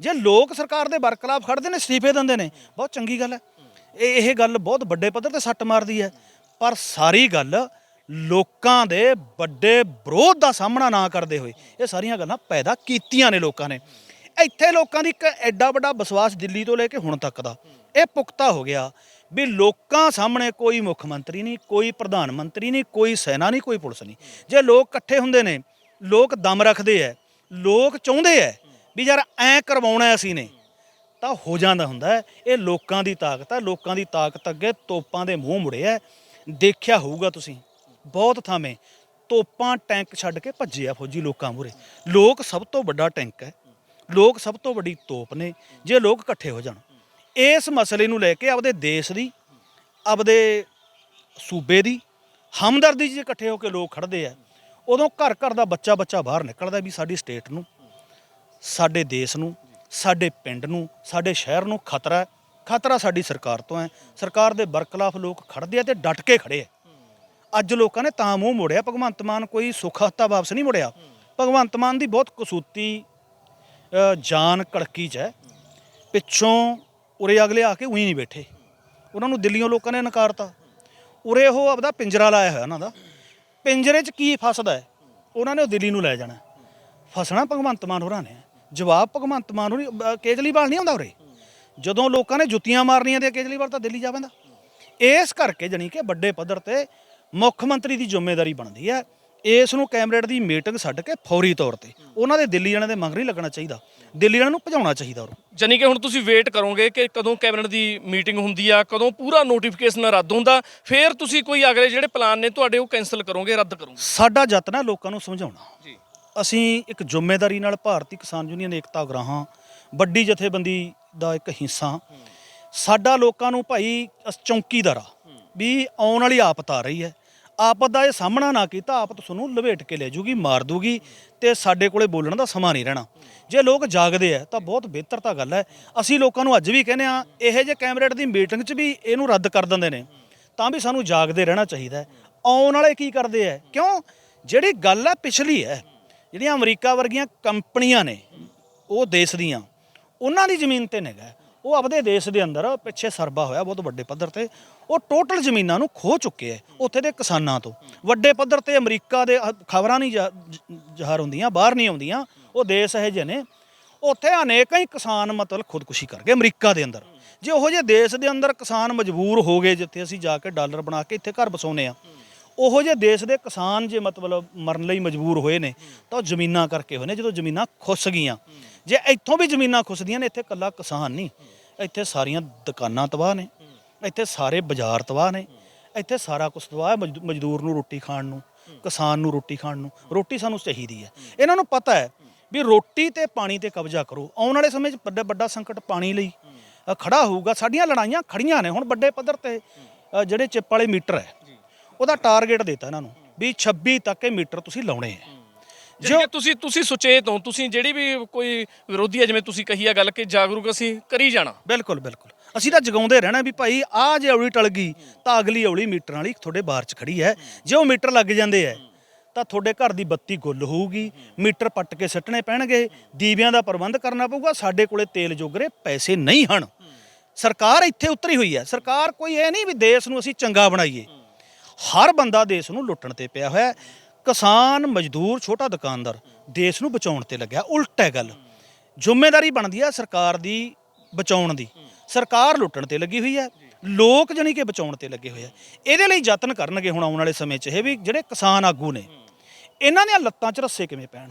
ਜੇ ਲੋਕ ਸਰਕਾਰ ਦੇ ਬਰਖਲਾਫ ਖੜਦੇ ਨੇ ਅਸਤੀਫੇ ਦਿੰਦੇ ਨੇ, ਬਹੁਤ ਚੰਗੀ ਗੱਲ ਹੈ ਇਹ ਇਹ ਗੱਲ ਬਹੁਤ ਵੱਡੇ ਪੱਧਰ ਤੇ ਸੱਟ ਮਾਰਦੀ ਹੈ ਪਰ ਸਾਰੀ ਗੱਲ ਲੋਕਾਂ ਦੇ ਵੱਡੇ ਵਿਰੋਧ ਦਾ ਸਾਹਮਣਾ ਨਾ ਕਰਦੇ ਹੋਏ, ਇਹ ਸਾਰੀਆਂ ਗੱਲਾਂ ਪੈਦਾ ਕੀਤੀਆਂ ਨੇ ਲੋਕਾਂ ਨੇ। ਇੱਥੇ ਲੋਕਾਂ ਦੀ ਇੱਕ ਐਡਾ ਵੱਡਾ ਵਿਸ਼ਵਾਸ ਦਿੱਲੀ ਤੋਂ ਲੈ ਕੇ ਹੁਣ ਤੱਕ ਦਾ। ਇਹ ਪੁਖਤਾ ਹੋ ਗਿਆ ਵੀ ਲੋਕਾਂ ਸਾਹਮਣੇ ਕੋਈ ਮੁੱਖ ਮੰਤਰੀ ਨਹੀਂ, ਕੋਈ ਪ੍ਰਧਾਨ ਮੰਤਰੀ ਨਹੀਂ, ਕੋਈ ਸੈਨਾ ਨਹੀਂ, ਕੋਈ ਪੁਲਿਸ ਨਹੀਂ। ਜੇ ਲੋਕ ਇਕੱਠੇ ਹੁੰਦੇ ਨੇ, ਲੋਕ ਦਮ ਰੱਖਦੇ ਐ, ਲੋਕ ਚਾਹੁੰਦੇ ਐ ਵੀ ਯਾਰ ਐ ਕਰਵਾਉਣਾ ਅਸੀਂ ਨੇ, ਤਾਂ ਹੋ ਜਾਂਦਾ ਹੁੰਦਾ ਇਹ ਲੋਕਾਂ ਦੀ ਤਾਕਤ ਹੈ ਲੋਕਾਂ ਦੀ ਤਾਕਤ ਅੱਗੇ ਤੋਪਾਂ ਦੇ ਮੂੰਹ ਮੁੜੇ ਐ। ਦੇਖਿਆ ਹੋਊਗਾ ਤੁਸੀਂ, ਬਹੁਤ ਥਾਵੇਂ ਤੋਪਾਂ ਟੈਂਕ ਛੱਡ ਕੇ ਭੱਜਿਆ ਫੌਜੀ ਲੋਕਾਂ ਮੂਰੇ ਲੋਕ ਸਭ ਤੋਂ ਵੱਡਾ ਟੈਂਕ ਹੈ ਲੋਕ ਸਭ ਤੋਂ ਵੱਡੀ ਤੋਪ ਨੇ, ਜੇ ਲੋਕ ਇਕੱਠੇ ਹੋ ਜਾਣ। ਇਸ ਮਸਲੇ ਨੂੰ ਲੈ ਕੇ ਆਪਦੇ ਦੇਸ਼ ਦੀ, ਆਪਦੇ ਸੂਬੇ ਦੀ, ਹਮਦਰਦੀ 'ਚ ਜੇ ਇਕੱਠੇ ਹੋ ਕੇ ਲੋਕ ਖੜਦੇ ਆ, ਉਦੋਂ ਘਰ ਘਰ ਦਾ ਬੱਚਾ ਬੱਚਾ ਬਾਹਰ ਨਿਕਲਦਾ ਵੀ ਸਾਡੀ ਸਟੇਟ ਨੂੰ, ਸਾਡੇ ਦੇਸ਼ ਨੂੰ, ਸਾਡੇ ਪਿੰਡ ਨੂੰ, ਸਾਡੇ ਸ਼ਹਿਰ ਨੂੰ ਖਤਰਾ ਹੈ। ਖਤਰਾ ਸਾਡੀ ਸਰਕਾਰ ਤੋਂ ਹੈ। ਸਰਕਾਰ ਦੇ ਬਰਖਲਾਫ ਲੋਕ ਖੜਦੇ ਆ ਤੇ ਡਟ ਕੇ ਖੜੇ ਆ। ਅੱਜ ਲੋਕਾਂ ਨੇ ਤਾਂ ਮੂੰਹ ਮੋੜਿਆ, ਭਗਵੰਤ ਮਾਨ ਕੋਈ ਸੁੱਖ ਹੱਤਾ ਵਾਪਸ ਨਹੀਂ ਮੁੜਿਆ। ਭਗਵੰਤ ਮਾਨ ਦੀ ਬਹੁਤ ਕਸੂਤੀ ਜਾਨ ਕੜਕੀ ਚ ਹੈ। ਪਿੱਛੋਂ ਉਰੇ ਅਗਲੇ ਆ ਕੇ ਉਹੀ ਨਹੀਂ ਬੈਠੇ। ਉਹਨਾਂ ਨੂੰ ਦਿੱਲੀੋਂ ਲੋਕਾਂ ਨੇ ਨਕਾਰਤਾ। ਉਰੇ ਉਹ ਆਪਦਾ ਪਿੰਜਰਾ ਲਾਇਆ ਹੋਇਆ ਉਹਨਾਂ ਦਾ। ਪਿੰਜਰੇ 'ਚ ਕੀ ਫਸਦਾ ਹੈ? ਉਹਨਾਂ ਨੇ ਉਹ ਦਿੱਲੀ ਨੂੰ ਲੈ ਜਾਣਾ। ਫਸਣਾ ਭਗਵੰਤ ਮਾਨ ਹੋਰਾਂ ਨੇ। ਜਵਾਬ ਭਗਵੰਤ ਮਾਨ ਹੋਰੀ ਅ, ਕੇਜਰੀਵਾਲ ਨਹੀਂ ਆਉਂਦਾ ਉਰੇ। ਜਦੋਂ ਲੋਕਾਂ ਨੇ ਜੁੱਤੀਆਂ ਮਾਰਨੀਆਂ ਤੇ ਕੇਜਰੀਵਾਲ ਤਾਂ ਦਿੱਲੀ ਜਾ ਪੈਂਦਾ ਇਸ ਕਰਕੇ ਜਣੀ ਕਿ ਵੱਡੇ ਪੱਧਰ ਤੇ ਮੁੱਖ ਮੰਤਰੀ ਦੀ ਜ਼ਿੰਮੇਵਾਰੀ ਬਣਦੀ ਹੈ। ਇਸ ਨੂੰ ਕੈਮਰੇਟ ਦੀ ਮੀਟਿੰਗ ਛੱਡ ਕੇ ਫੌਰੀ ਤੌਰ ਤੇ। ਉਹਨਾਂ ਦੇ ਦਿੱਲੀ ਵਾਲਿਆਂ ਦੇ ਮੰਗ ਨਹੀਂ ਲੱਗਣਾ ਚਾਹੀਦਾ। ਦਿੱਲੀ ਵਾਲਿਆਂ ਨੂੰ ਭਜਾਉਣਾ ਚਾਹੀਦਾ ਉਹ ਜਾਨੀ ਕਿ ਹੁਣ ਤੁਸੀਂ ਵੇਟ ਕਰੋਗੇ ਕਿ ਕਦੋਂ ਕੈਬਨਿਟ ਦੀ ਮੀਟਿੰਗ ਹੁੰਦੀ ਆ ਕਦੋਂ ਪੂਰਾ ਨੋਟੀਫਿਕੇਸ਼ਨ ਰੱਦ ਹੁੰਦਾ ਫਿਰ ਤੁਸੀਂ ਕੋਈ ਅਗਲੇ ਜਿਹੜੇ ਪਲਾਨ ਨੇ ਤੁਹਾਡੇ ਉਹ ਕੈਨਸਲ ਕਰੋਗੇ ਰੱਦ ਕਰੋਗੇ? ਸਾਡਾ ਯਤਨ ਹੈ ਲੋਕਾਂ ਨੂੰ ਸਮਝਾਉਣਾ। ਜੀ। ਅਸੀਂ ਇੱਕ ਜ਼ਿੰਮੇਵਾਰੀ ਨਾਲ ਭਾਰਤੀ ਕਿਸਾਨ ਯੂਨੀਅਨ ਏਕਤਾ ਉਗਰਾਹਾਂ ਵੱਡੀ ਜਥੇਬੰਦੀ ਦਾ ਇੱਕ ਹਿੱਸਾ। ਸਾਡਾ ਲੋਕਾਂ ਨੂੰ ਭਾਈ ਚੌਕੀਦਾਰ ਵੀ ਆਉਣ ਵਾਲੀ ਆਫਤ ਆ ਰਹੀ ਹੈ। ਆਪ ਦਾ ਇਹ ਸਾਹਮਣਾ ਨਾ ਕੀਤਾ ਆਫਤ ਤੁਹਾਨੂੰ ਲਵੇਟ ਕੇ ਲੈ ਜੂਗੀ, ਮਾਰ ਦੂਗੀ ਤੇ ਸਾਡੇ ਕੋਲੇ ਬੋਲਣ ਦਾ ਸਮਾਂ ਨਹੀਂ ਰਹਿਣਾ। ਜੇ ਲੋਕ ਜਾਗਦੇ ਆ, ਤਾਂ ਬਹੁਤ ਬਿਹਤਰ ਤਾਂ ਗੱਲ ਹੈ। ਅਸੀਂ ਲੋਕਾਂ ਨੂੰ ਅੱਜ ਵੀ ਕਹਿੰਦੇ ਆ ਇਹੋ ਜਿਹੇ ਕੈਮਰੇਟ ਦੀ ਮੀਟਿੰਗ 'ਚ ਵੀ ਇਹਨੂੰ ਰੱਦ ਕਰ ਦਿੰਦੇ ਨੇ। ਤਾਂ ਵੀ ਸਾਨੂੰ ਜਾਗਦੇ ਰਹਿਣਾ ਚਾਹੀਦਾ ਹੈ। ਆਉਣ ਵਾਲੇ ਕੀ ਕਰਦੇ ਆ? ਕਿਉਂ? ਜਿਹੜੀ ਗੱਲ ਹੈ ਪਿਛਲੀ ਹੈ, ਜਿਹੜੀਆਂ ਅਮਰੀਕਾ ਵਰਗੀਆਂ ਕੰਪਨੀਆਂ ਨੇ, ਉਹ ਦੇਸ਼ ਦੀਆਂ, ਉਹਨਾਂ ਦੀ ਜ਼ਮੀਨ ਤੇ ਨੇਗਾ ਉਹ ਆਪਦੇ ਦੇਸ਼ ਦੇ ਅੰਦਰ ਪਿੱਛੇ ਸਰਬਾ ਹੋਇਆ, ਬਹੁਤ ਵੱਡੇ ਪੱਧਰ ਤੇ। ਉਹ ਟੋਟਲ ਜ਼ਮੀਨਾਂ ਨੂੰ ਖੋ ਚੁੱਕੇ ਐ ਉੱਥੇ ਦੇ ਕਿਸਾਨਾਂ ਤੋਂ। ਵੱਡੇ ਪੱਧਰ ਤੇ ਅਮਰੀਕਾ ਦੇ ਖਬਰਾਂ ਨਹੀਂ ਜਾ- ਜ਼ਾਹਰ ਹੁੰਦੀਆਂ, ਬਾਹਰ ਨਹੀਂ ਆਉਂਦੀਆਂ। ਉਹ ਦੇਸ਼ ਇਹ ਜਿਹੇ ਨੇ। ਉੱਥੇ ਅਨੇਕਾਂ ਹੀ ਕਿਸਾਨ ਮਤਲਬ ਖੁਦਕੁਸ਼ੀ ਕਰ ਗਏ ਅਮਰੀਕਾ ਦੇ ਅੰਦਰ। ਜੇ ਉਹੋ ਜਿਹੇ ਦੇਸ਼ ਦੇ ਅੰਦਰ ਕਿਸਾਨ ਮਜਬੂਰ ਹੋ ਗਏ, ਜਿੱਥੇ ਅਸੀਂ ਜਾ ਕੇ ਡਾਲਰ ਬਣਾ ਕੇ ਇੱਥੇ ਘਰ ਬਸਾਉਨੇ ਆ, ਉਹੋ ਜਿਹੇ ਦੇਸ਼ ਦੇ ਕਿਸਾਨ ਜੇ ਮਤਲਬ ਮਰਨ ਲਈ ਮਜਬੂਰ ਹੋਏ ਨੇ, ਤਾਂ ਉਹ ਜ਼ਮੀਨਾਂ ਕਰਕੇ ਹੋਏ ਨੇ, ਜਦੋਂ ਜ਼ਮੀਨਾਂ ਖੁੱਸ ਗਈਆਂ। ਜੇ ਇੱਥੋਂ ਵੀ ਜ਼ਮੀਨਾਂ ਖੁੱਸਦੀਆਂ ਨੇ ਇੱਥੇ ਕੱਲਾ ਕਿਸਾਨ ਨਹੀਂ। ਇੱਥੇ ਸਾਰੀਆਂ ਦੁਕਾਨਾਂ ਤਬਾਹ ਨੇ। ਇੱਥੇ ਸਾਰੇ ਬਾਜ਼ਾਰ ਤਬਾਹ ਨੇ। ਇੱਥੇ ਸਾਰਾ ਕੁਝ ਤਬਾਹ ਹੈ ਮਜ਼ਦੂ- ਮਜ਼ਦੂਰ ਨੂੰ ਰੋਟੀ ਖਾਣ ਨੂੰ ਕਿਸਾਨ ਨੂੰ ਰੋਟੀ ਖਾਣ ਨੂੰ। ਰੋਟੀ ਸਾਨੂੰ ਚਾਹੀਦੀ ਹੈ। ਇਹਨਾਂ ਨੂੰ ਪਤਾ ਹੈ ਵੀ ਰੋਟੀ ਤੇ ਪਾਣੀ ਤੇ ਕਬਜ਼ਾ ਕਰੋ। ਆਉਣ ਵਾਲੇ ਸਮੇਂ 'ਚ ਵੱਡਾ ਵੱਡਾ ਸੰਕਟ ਪਾਣੀ ਲਈ ਅ, ਖੜਾ ਹੋਊਗਾ। ਸਾਡੀਆਂ ਲੜਾਈਆਂ ਖੜੀਆਂ ਨੇ ਹੁਣ ਵੱਡੇ ਪੱਧਰ ਤੇ। ਅ, ਜਿਹੜੇ ਚਿੱਪ ਵਾਲੇ ਮੀਟਰ ਹੈ ਉਹਦਾ ਟਾਰਗੇਟ ਦਿੱਤਾ ਇਹਨਾਂ ਨੂੰ ਵੀ 26 ਤੱਕ ਇਹ ਮੀਟਰ ਤੁਸੀਂ ਲਾਉਣੇ ਹੈ। ਜੋ ਤੁਸੀਂ ਤੁਸੀਂ ਸੁਚੇਤ ਹੋ ਤੁਸੀਂ ਜਿਹੜੀ ਵੀ ਕੋਈ ਵਿਰੋਧੀ ਹੈ ਜਿਵੇਂ ਤੁਸੀਂ ਕਹੀ ਆ ਗੱਲ ਕਿ ਜਾਗਰੂਕ ਅਸੀਂ ਕਰੀ ਜਾਣਾ। ਬਿਲਕੁਲ ਬਿਲਕੁਲ। ਅਸੀਂ ਤਾਂ ਜਗਾਉਂਦੇ ਰਹਿਣਾ ਵੀ ਭਾਈ ਆਹ ਜੇ ਔਲੀ ਟਲ ਗਈ ਤਾਂ ਅਗਲੀ ਔਲੀ ਮੀਟਰ ਵਾਲੀ ਤੁਹਾਡੇ ਬਾਹਰ 'ਚ ਖੜੀ ਹੈ। ਜੇ ਉਹ ਮੀਟਰ ਲੱਗ ਜਾਂਦੇ ਹੈ ਤਾਂ ਤੁਹਾਡੇ ਘਰ ਦੀ ਬੱਤੀ ਗੁੱਲ ਹੋਊਗੀ ਮੀਟਰ ਪੱਟ ਕੇ ਸੱਟਣੇ ਪੈਣਗੇ ਦੀਵਿਆਂ ਦਾ ਪ੍ਰਬੰਧ ਕਰਨਾ ਪਊਗਾ ਸਾਡੇ ਕੋਲੇ ਤੇਲ ਜੋਗਰੇ ਪੈਸੇ ਨਹੀਂ ਹਨ। ਸਰਕਾਰ ਇੱਥੇ ਉਤਰੀ ਹੋਈ ਹੈ। ਸਰਕਾਰ ਕੋਈ ਇਹ ਨਹੀਂ ਵੀ ਦੇਸ਼ ਨੂੰ ਅਸੀਂ ਚੰਗਾ ਬਣਾਈਏ। ਹਰ ਬੰਦਾ ਦੇਸ਼ ਨੂੰ ਲੁੱਟਣ ਤੇ ਪਿਆ ਹੋਇਆ ਹੈ। ਕਿਸਾਨ ਮਜ਼ਦੂਰ ਛੋਟਾ ਦੁਕਾਨਦਾਰ ਦੇਸ਼ ਨੂੰ ਬਚਾਉਣ ਤੇ ਲੱਗਿਆ। ਉਲਟ ਹੈ ਗੱਲ, ਜ਼ਿੰਮੇਵਾਰੀ ਬਣਦੀ ਹੈ ਸਰਕਾਰ ਦੀ ਬਚਾਉਣ ਦੀ। ਸਰਕਾਰ ਲੁੱਟਣ ਤੇ ਲੱਗੀ ਹੋਈ ਹੈ ਲੋਕ ਜਾਣੀ ਕਿ ਬਚਾਉਣ ਤੇ ਲੱਗੇ ਹੋਏ ਆ। ਇਹਦੇ ਲਈ ਯਤਨ ਕਰਨਗੇ ਹੁਣ ਆਉਣ ਵਾਲੇ ਸਮੇਂ 'ਚ। ਇਹ ਵੀ ਜਿਹੜੇ ਕਿਸਾਨ ਆਗੂ ਨੇ, ਇਹਨਾਂ ਦੀਆਂ ਲੱਤਾਂ 'ਚ ਰੱਸੇ ਕਿਵੇਂ ਪੈਣ?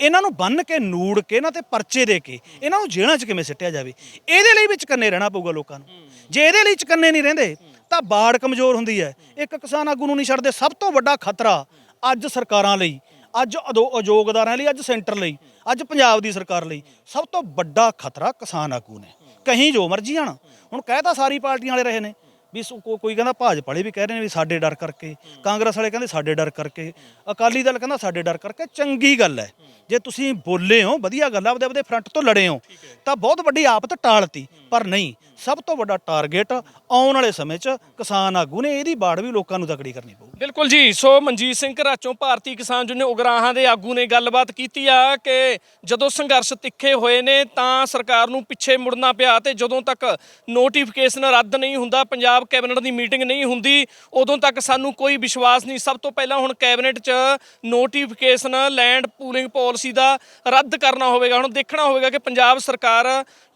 ਇਹਨਾਂ ਨੂੰ ਬੰਨ ਕੇ, ਨੂੜ ਕੇ, ਇਹਨਾਂ ਤੇ ਪਰਚੇ ਦੇ ਕੇ, ਇਹਨਾਂ ਨੂੰ ਜੇਲ੍ਹਾਂ 'ਚ ਕਿਵੇਂ ਸਿੱਟਿਆ ਜਾਵੇ? ਇਹਦੇ ਲਈ ਵੀ ਚਕੰਨੇ ਰਹਿਣਾ ਪਊਗਾ ਲੋਕਾਂ ਨੂੰ। ਜੇ ਇਹਦੇ ਲਈ ਚਕੰਨੇ ਨਹੀਂ ਰਹਿੰਦੇ, ਤਾਂ ਬਾੜ ਕਮਜ਼ੋਰ ਹੁੰਦੀ ਹੈ ਇੱਕ ਕਿਸਾਨ ਆਗੂ ਨੂੰ ਨਹੀਂ ਛੱਡਦੇ। ਸਭ ਤੋਂ ਵੱਡਾ ਖਤਰਾ ਅੱਜ ਸਰਕਾਰਾਂ ਲਈ, ਅੱਜ ਅਦੋ- ਉਦਯੋਗਦਾਰਾਂ ਲਈ, ਅੱਜ ਸੈਂਟਰ ਲਈ, ਅੱਜ ਪੰਜਾਬ ਦੀ ਸਰਕਾਰ ਲਈ ਸਭ ਤੋਂ ਵੱਡਾ ਖਤਰਾ ਕਿਸਾਨ ਆਗੂ ਨੇ। ਕਹੀਂ ਜੋ ਮਰਜ਼ੀ ਆਣ ਹੁਣ ਕਹਿ ਤਾਂ ਸਾਰੀ ਪਾਰਟੀਆਂ ਵਾਲੇ ਰਹੇ ਨੇ ਵੀ ਸੋ- ਕੋ- ਕੋਈ ਕਹਿੰਦਾ ਭਾਜਪਾ ਵਾਲੇ ਵੀ ਕਹਿ ਰਹੇ ਨੇ ਵੀ ਸਾਡੇ ਡਰ ਕਰਕੇ, ਕਾਂਗਰਸ ਵਾਲੇ ਕਹਿੰਦੇ ਸਾਡੇ ਡਰ ਕਰਕੇ, ਅਕਾਲੀ ਦਲ ਕਹਿੰਦਾ ਸਾਡੇ ਡਰ ਕਰਕੇ, ਚੰਗੀ ਗੱਲ ਹੈ। ਜੇ ਤੁਸੀਂ ਬੋਲੇ ਹੋ, ਵਧੀਆ ਗੱਲ ਆ ਆਪਦੇ ਆਪਦੇ ਫਰੰਟ ਤੋਂ ਲੜੇ ਹੋ, ਤਾਂ ਬਹੁਤ ਵੱਡੀ ਆਫਤ ਟਾਲਤੀ, ਪਰ ਨਹੀਂ। ਸਭ ਤੋਂ ਵੱਡਾ ਟਾਰਗੇਟ ਆਉਣ ਵਾਲੇ ਸਮੇਂ 'ਚ ਕਿਸਾਨ ਆਗੂ ਨੇ ਇਹਦੀ ਬਾੜ ਵੀ ਲੋਕਾਂ ਨੂੰ ਤਕੜੀ ਕਰਨੀ ਪਊ। ਬਿਲਕੁਲ ਜੀ, ਸੋ ਮਨਜੀਤ ਸਿੰਘ ਘਰਾਚੋਂ ਭਾਰਤੀ ਕਿਸਾਨ ਯੂਨੀਅਨ ਉਗਰਾਹਾਂ ਦੇ ਆਗੂ ਨੇ ਗੱਲਬਾਤ ਕੀਤੀ ਆ ਕਿ ਜਦੋਂ ਸੰਘਰਸ਼ ਤਿੱਖੇ ਹੋਏ ਨੇ ਤਾਂ ਸਰਕਾਰ ਨੂੰ ਪਿੱਛੇ ਮੁੜਨਾ ਪਿਆ ਤੇ ਜਦੋਂ ਤੱਕ ਨੋਟੀਫਿਕੇਸ਼ਨ ਰੱਦ ਨਹੀਂ ਹੁੰਦਾ, ਪੰਜਾਬ ਕੈਬਨਿਟ ਦੀ ਮੀਟਿੰਗ ਨਹੀਂ ਹੁੰਦੀ, ਉਦੋਂ ਤੱਕ ਸਾਨੂੰ ਕੋਈ ਵਿਸ਼ਵਾਸ ਨਹੀਂ। ਸਭ ਤੋਂ ਪਹਿਲਾਂ ਹੁਣ ਕੈਬਨਿਟ 'ਚ ਨੋਟੀਫਿਕੇਸ਼ਨ ਲੈਂਡ ਪੂਲਿੰਗ ਪਾਲਿਸੀ ਦਾ ਰੱਦ ਕਰਨਾ ਹੋਵੇਗਾ। ਹੁਣ ਦੇਖਣਾ ਹੋਵੇਗਾ ਕਿ ਪੰਜਾਬ ਸਰਕਾਰ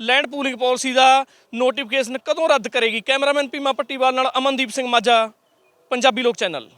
ਲੈਂਡ ਪੂਲਿੰਗ ਪਾਲਿਸੀ ਦਾ ਨੋ ਨੋਟੀਫਿਕੇਸ਼ਨ ਕਦੋਂ ਰੱਦ ਕਰੇਗੀ? ਕੈਮਰਾਮੈਨ ਪੀਮਾ ਪੱਟੀਵਾਲ ਨਾਲ ਅਮਨਦੀਪ ਸਿੰਘ ਮਾਝਾ ਪੰਜਾਬੀ ਲੋਕ ਚੈਨਲ।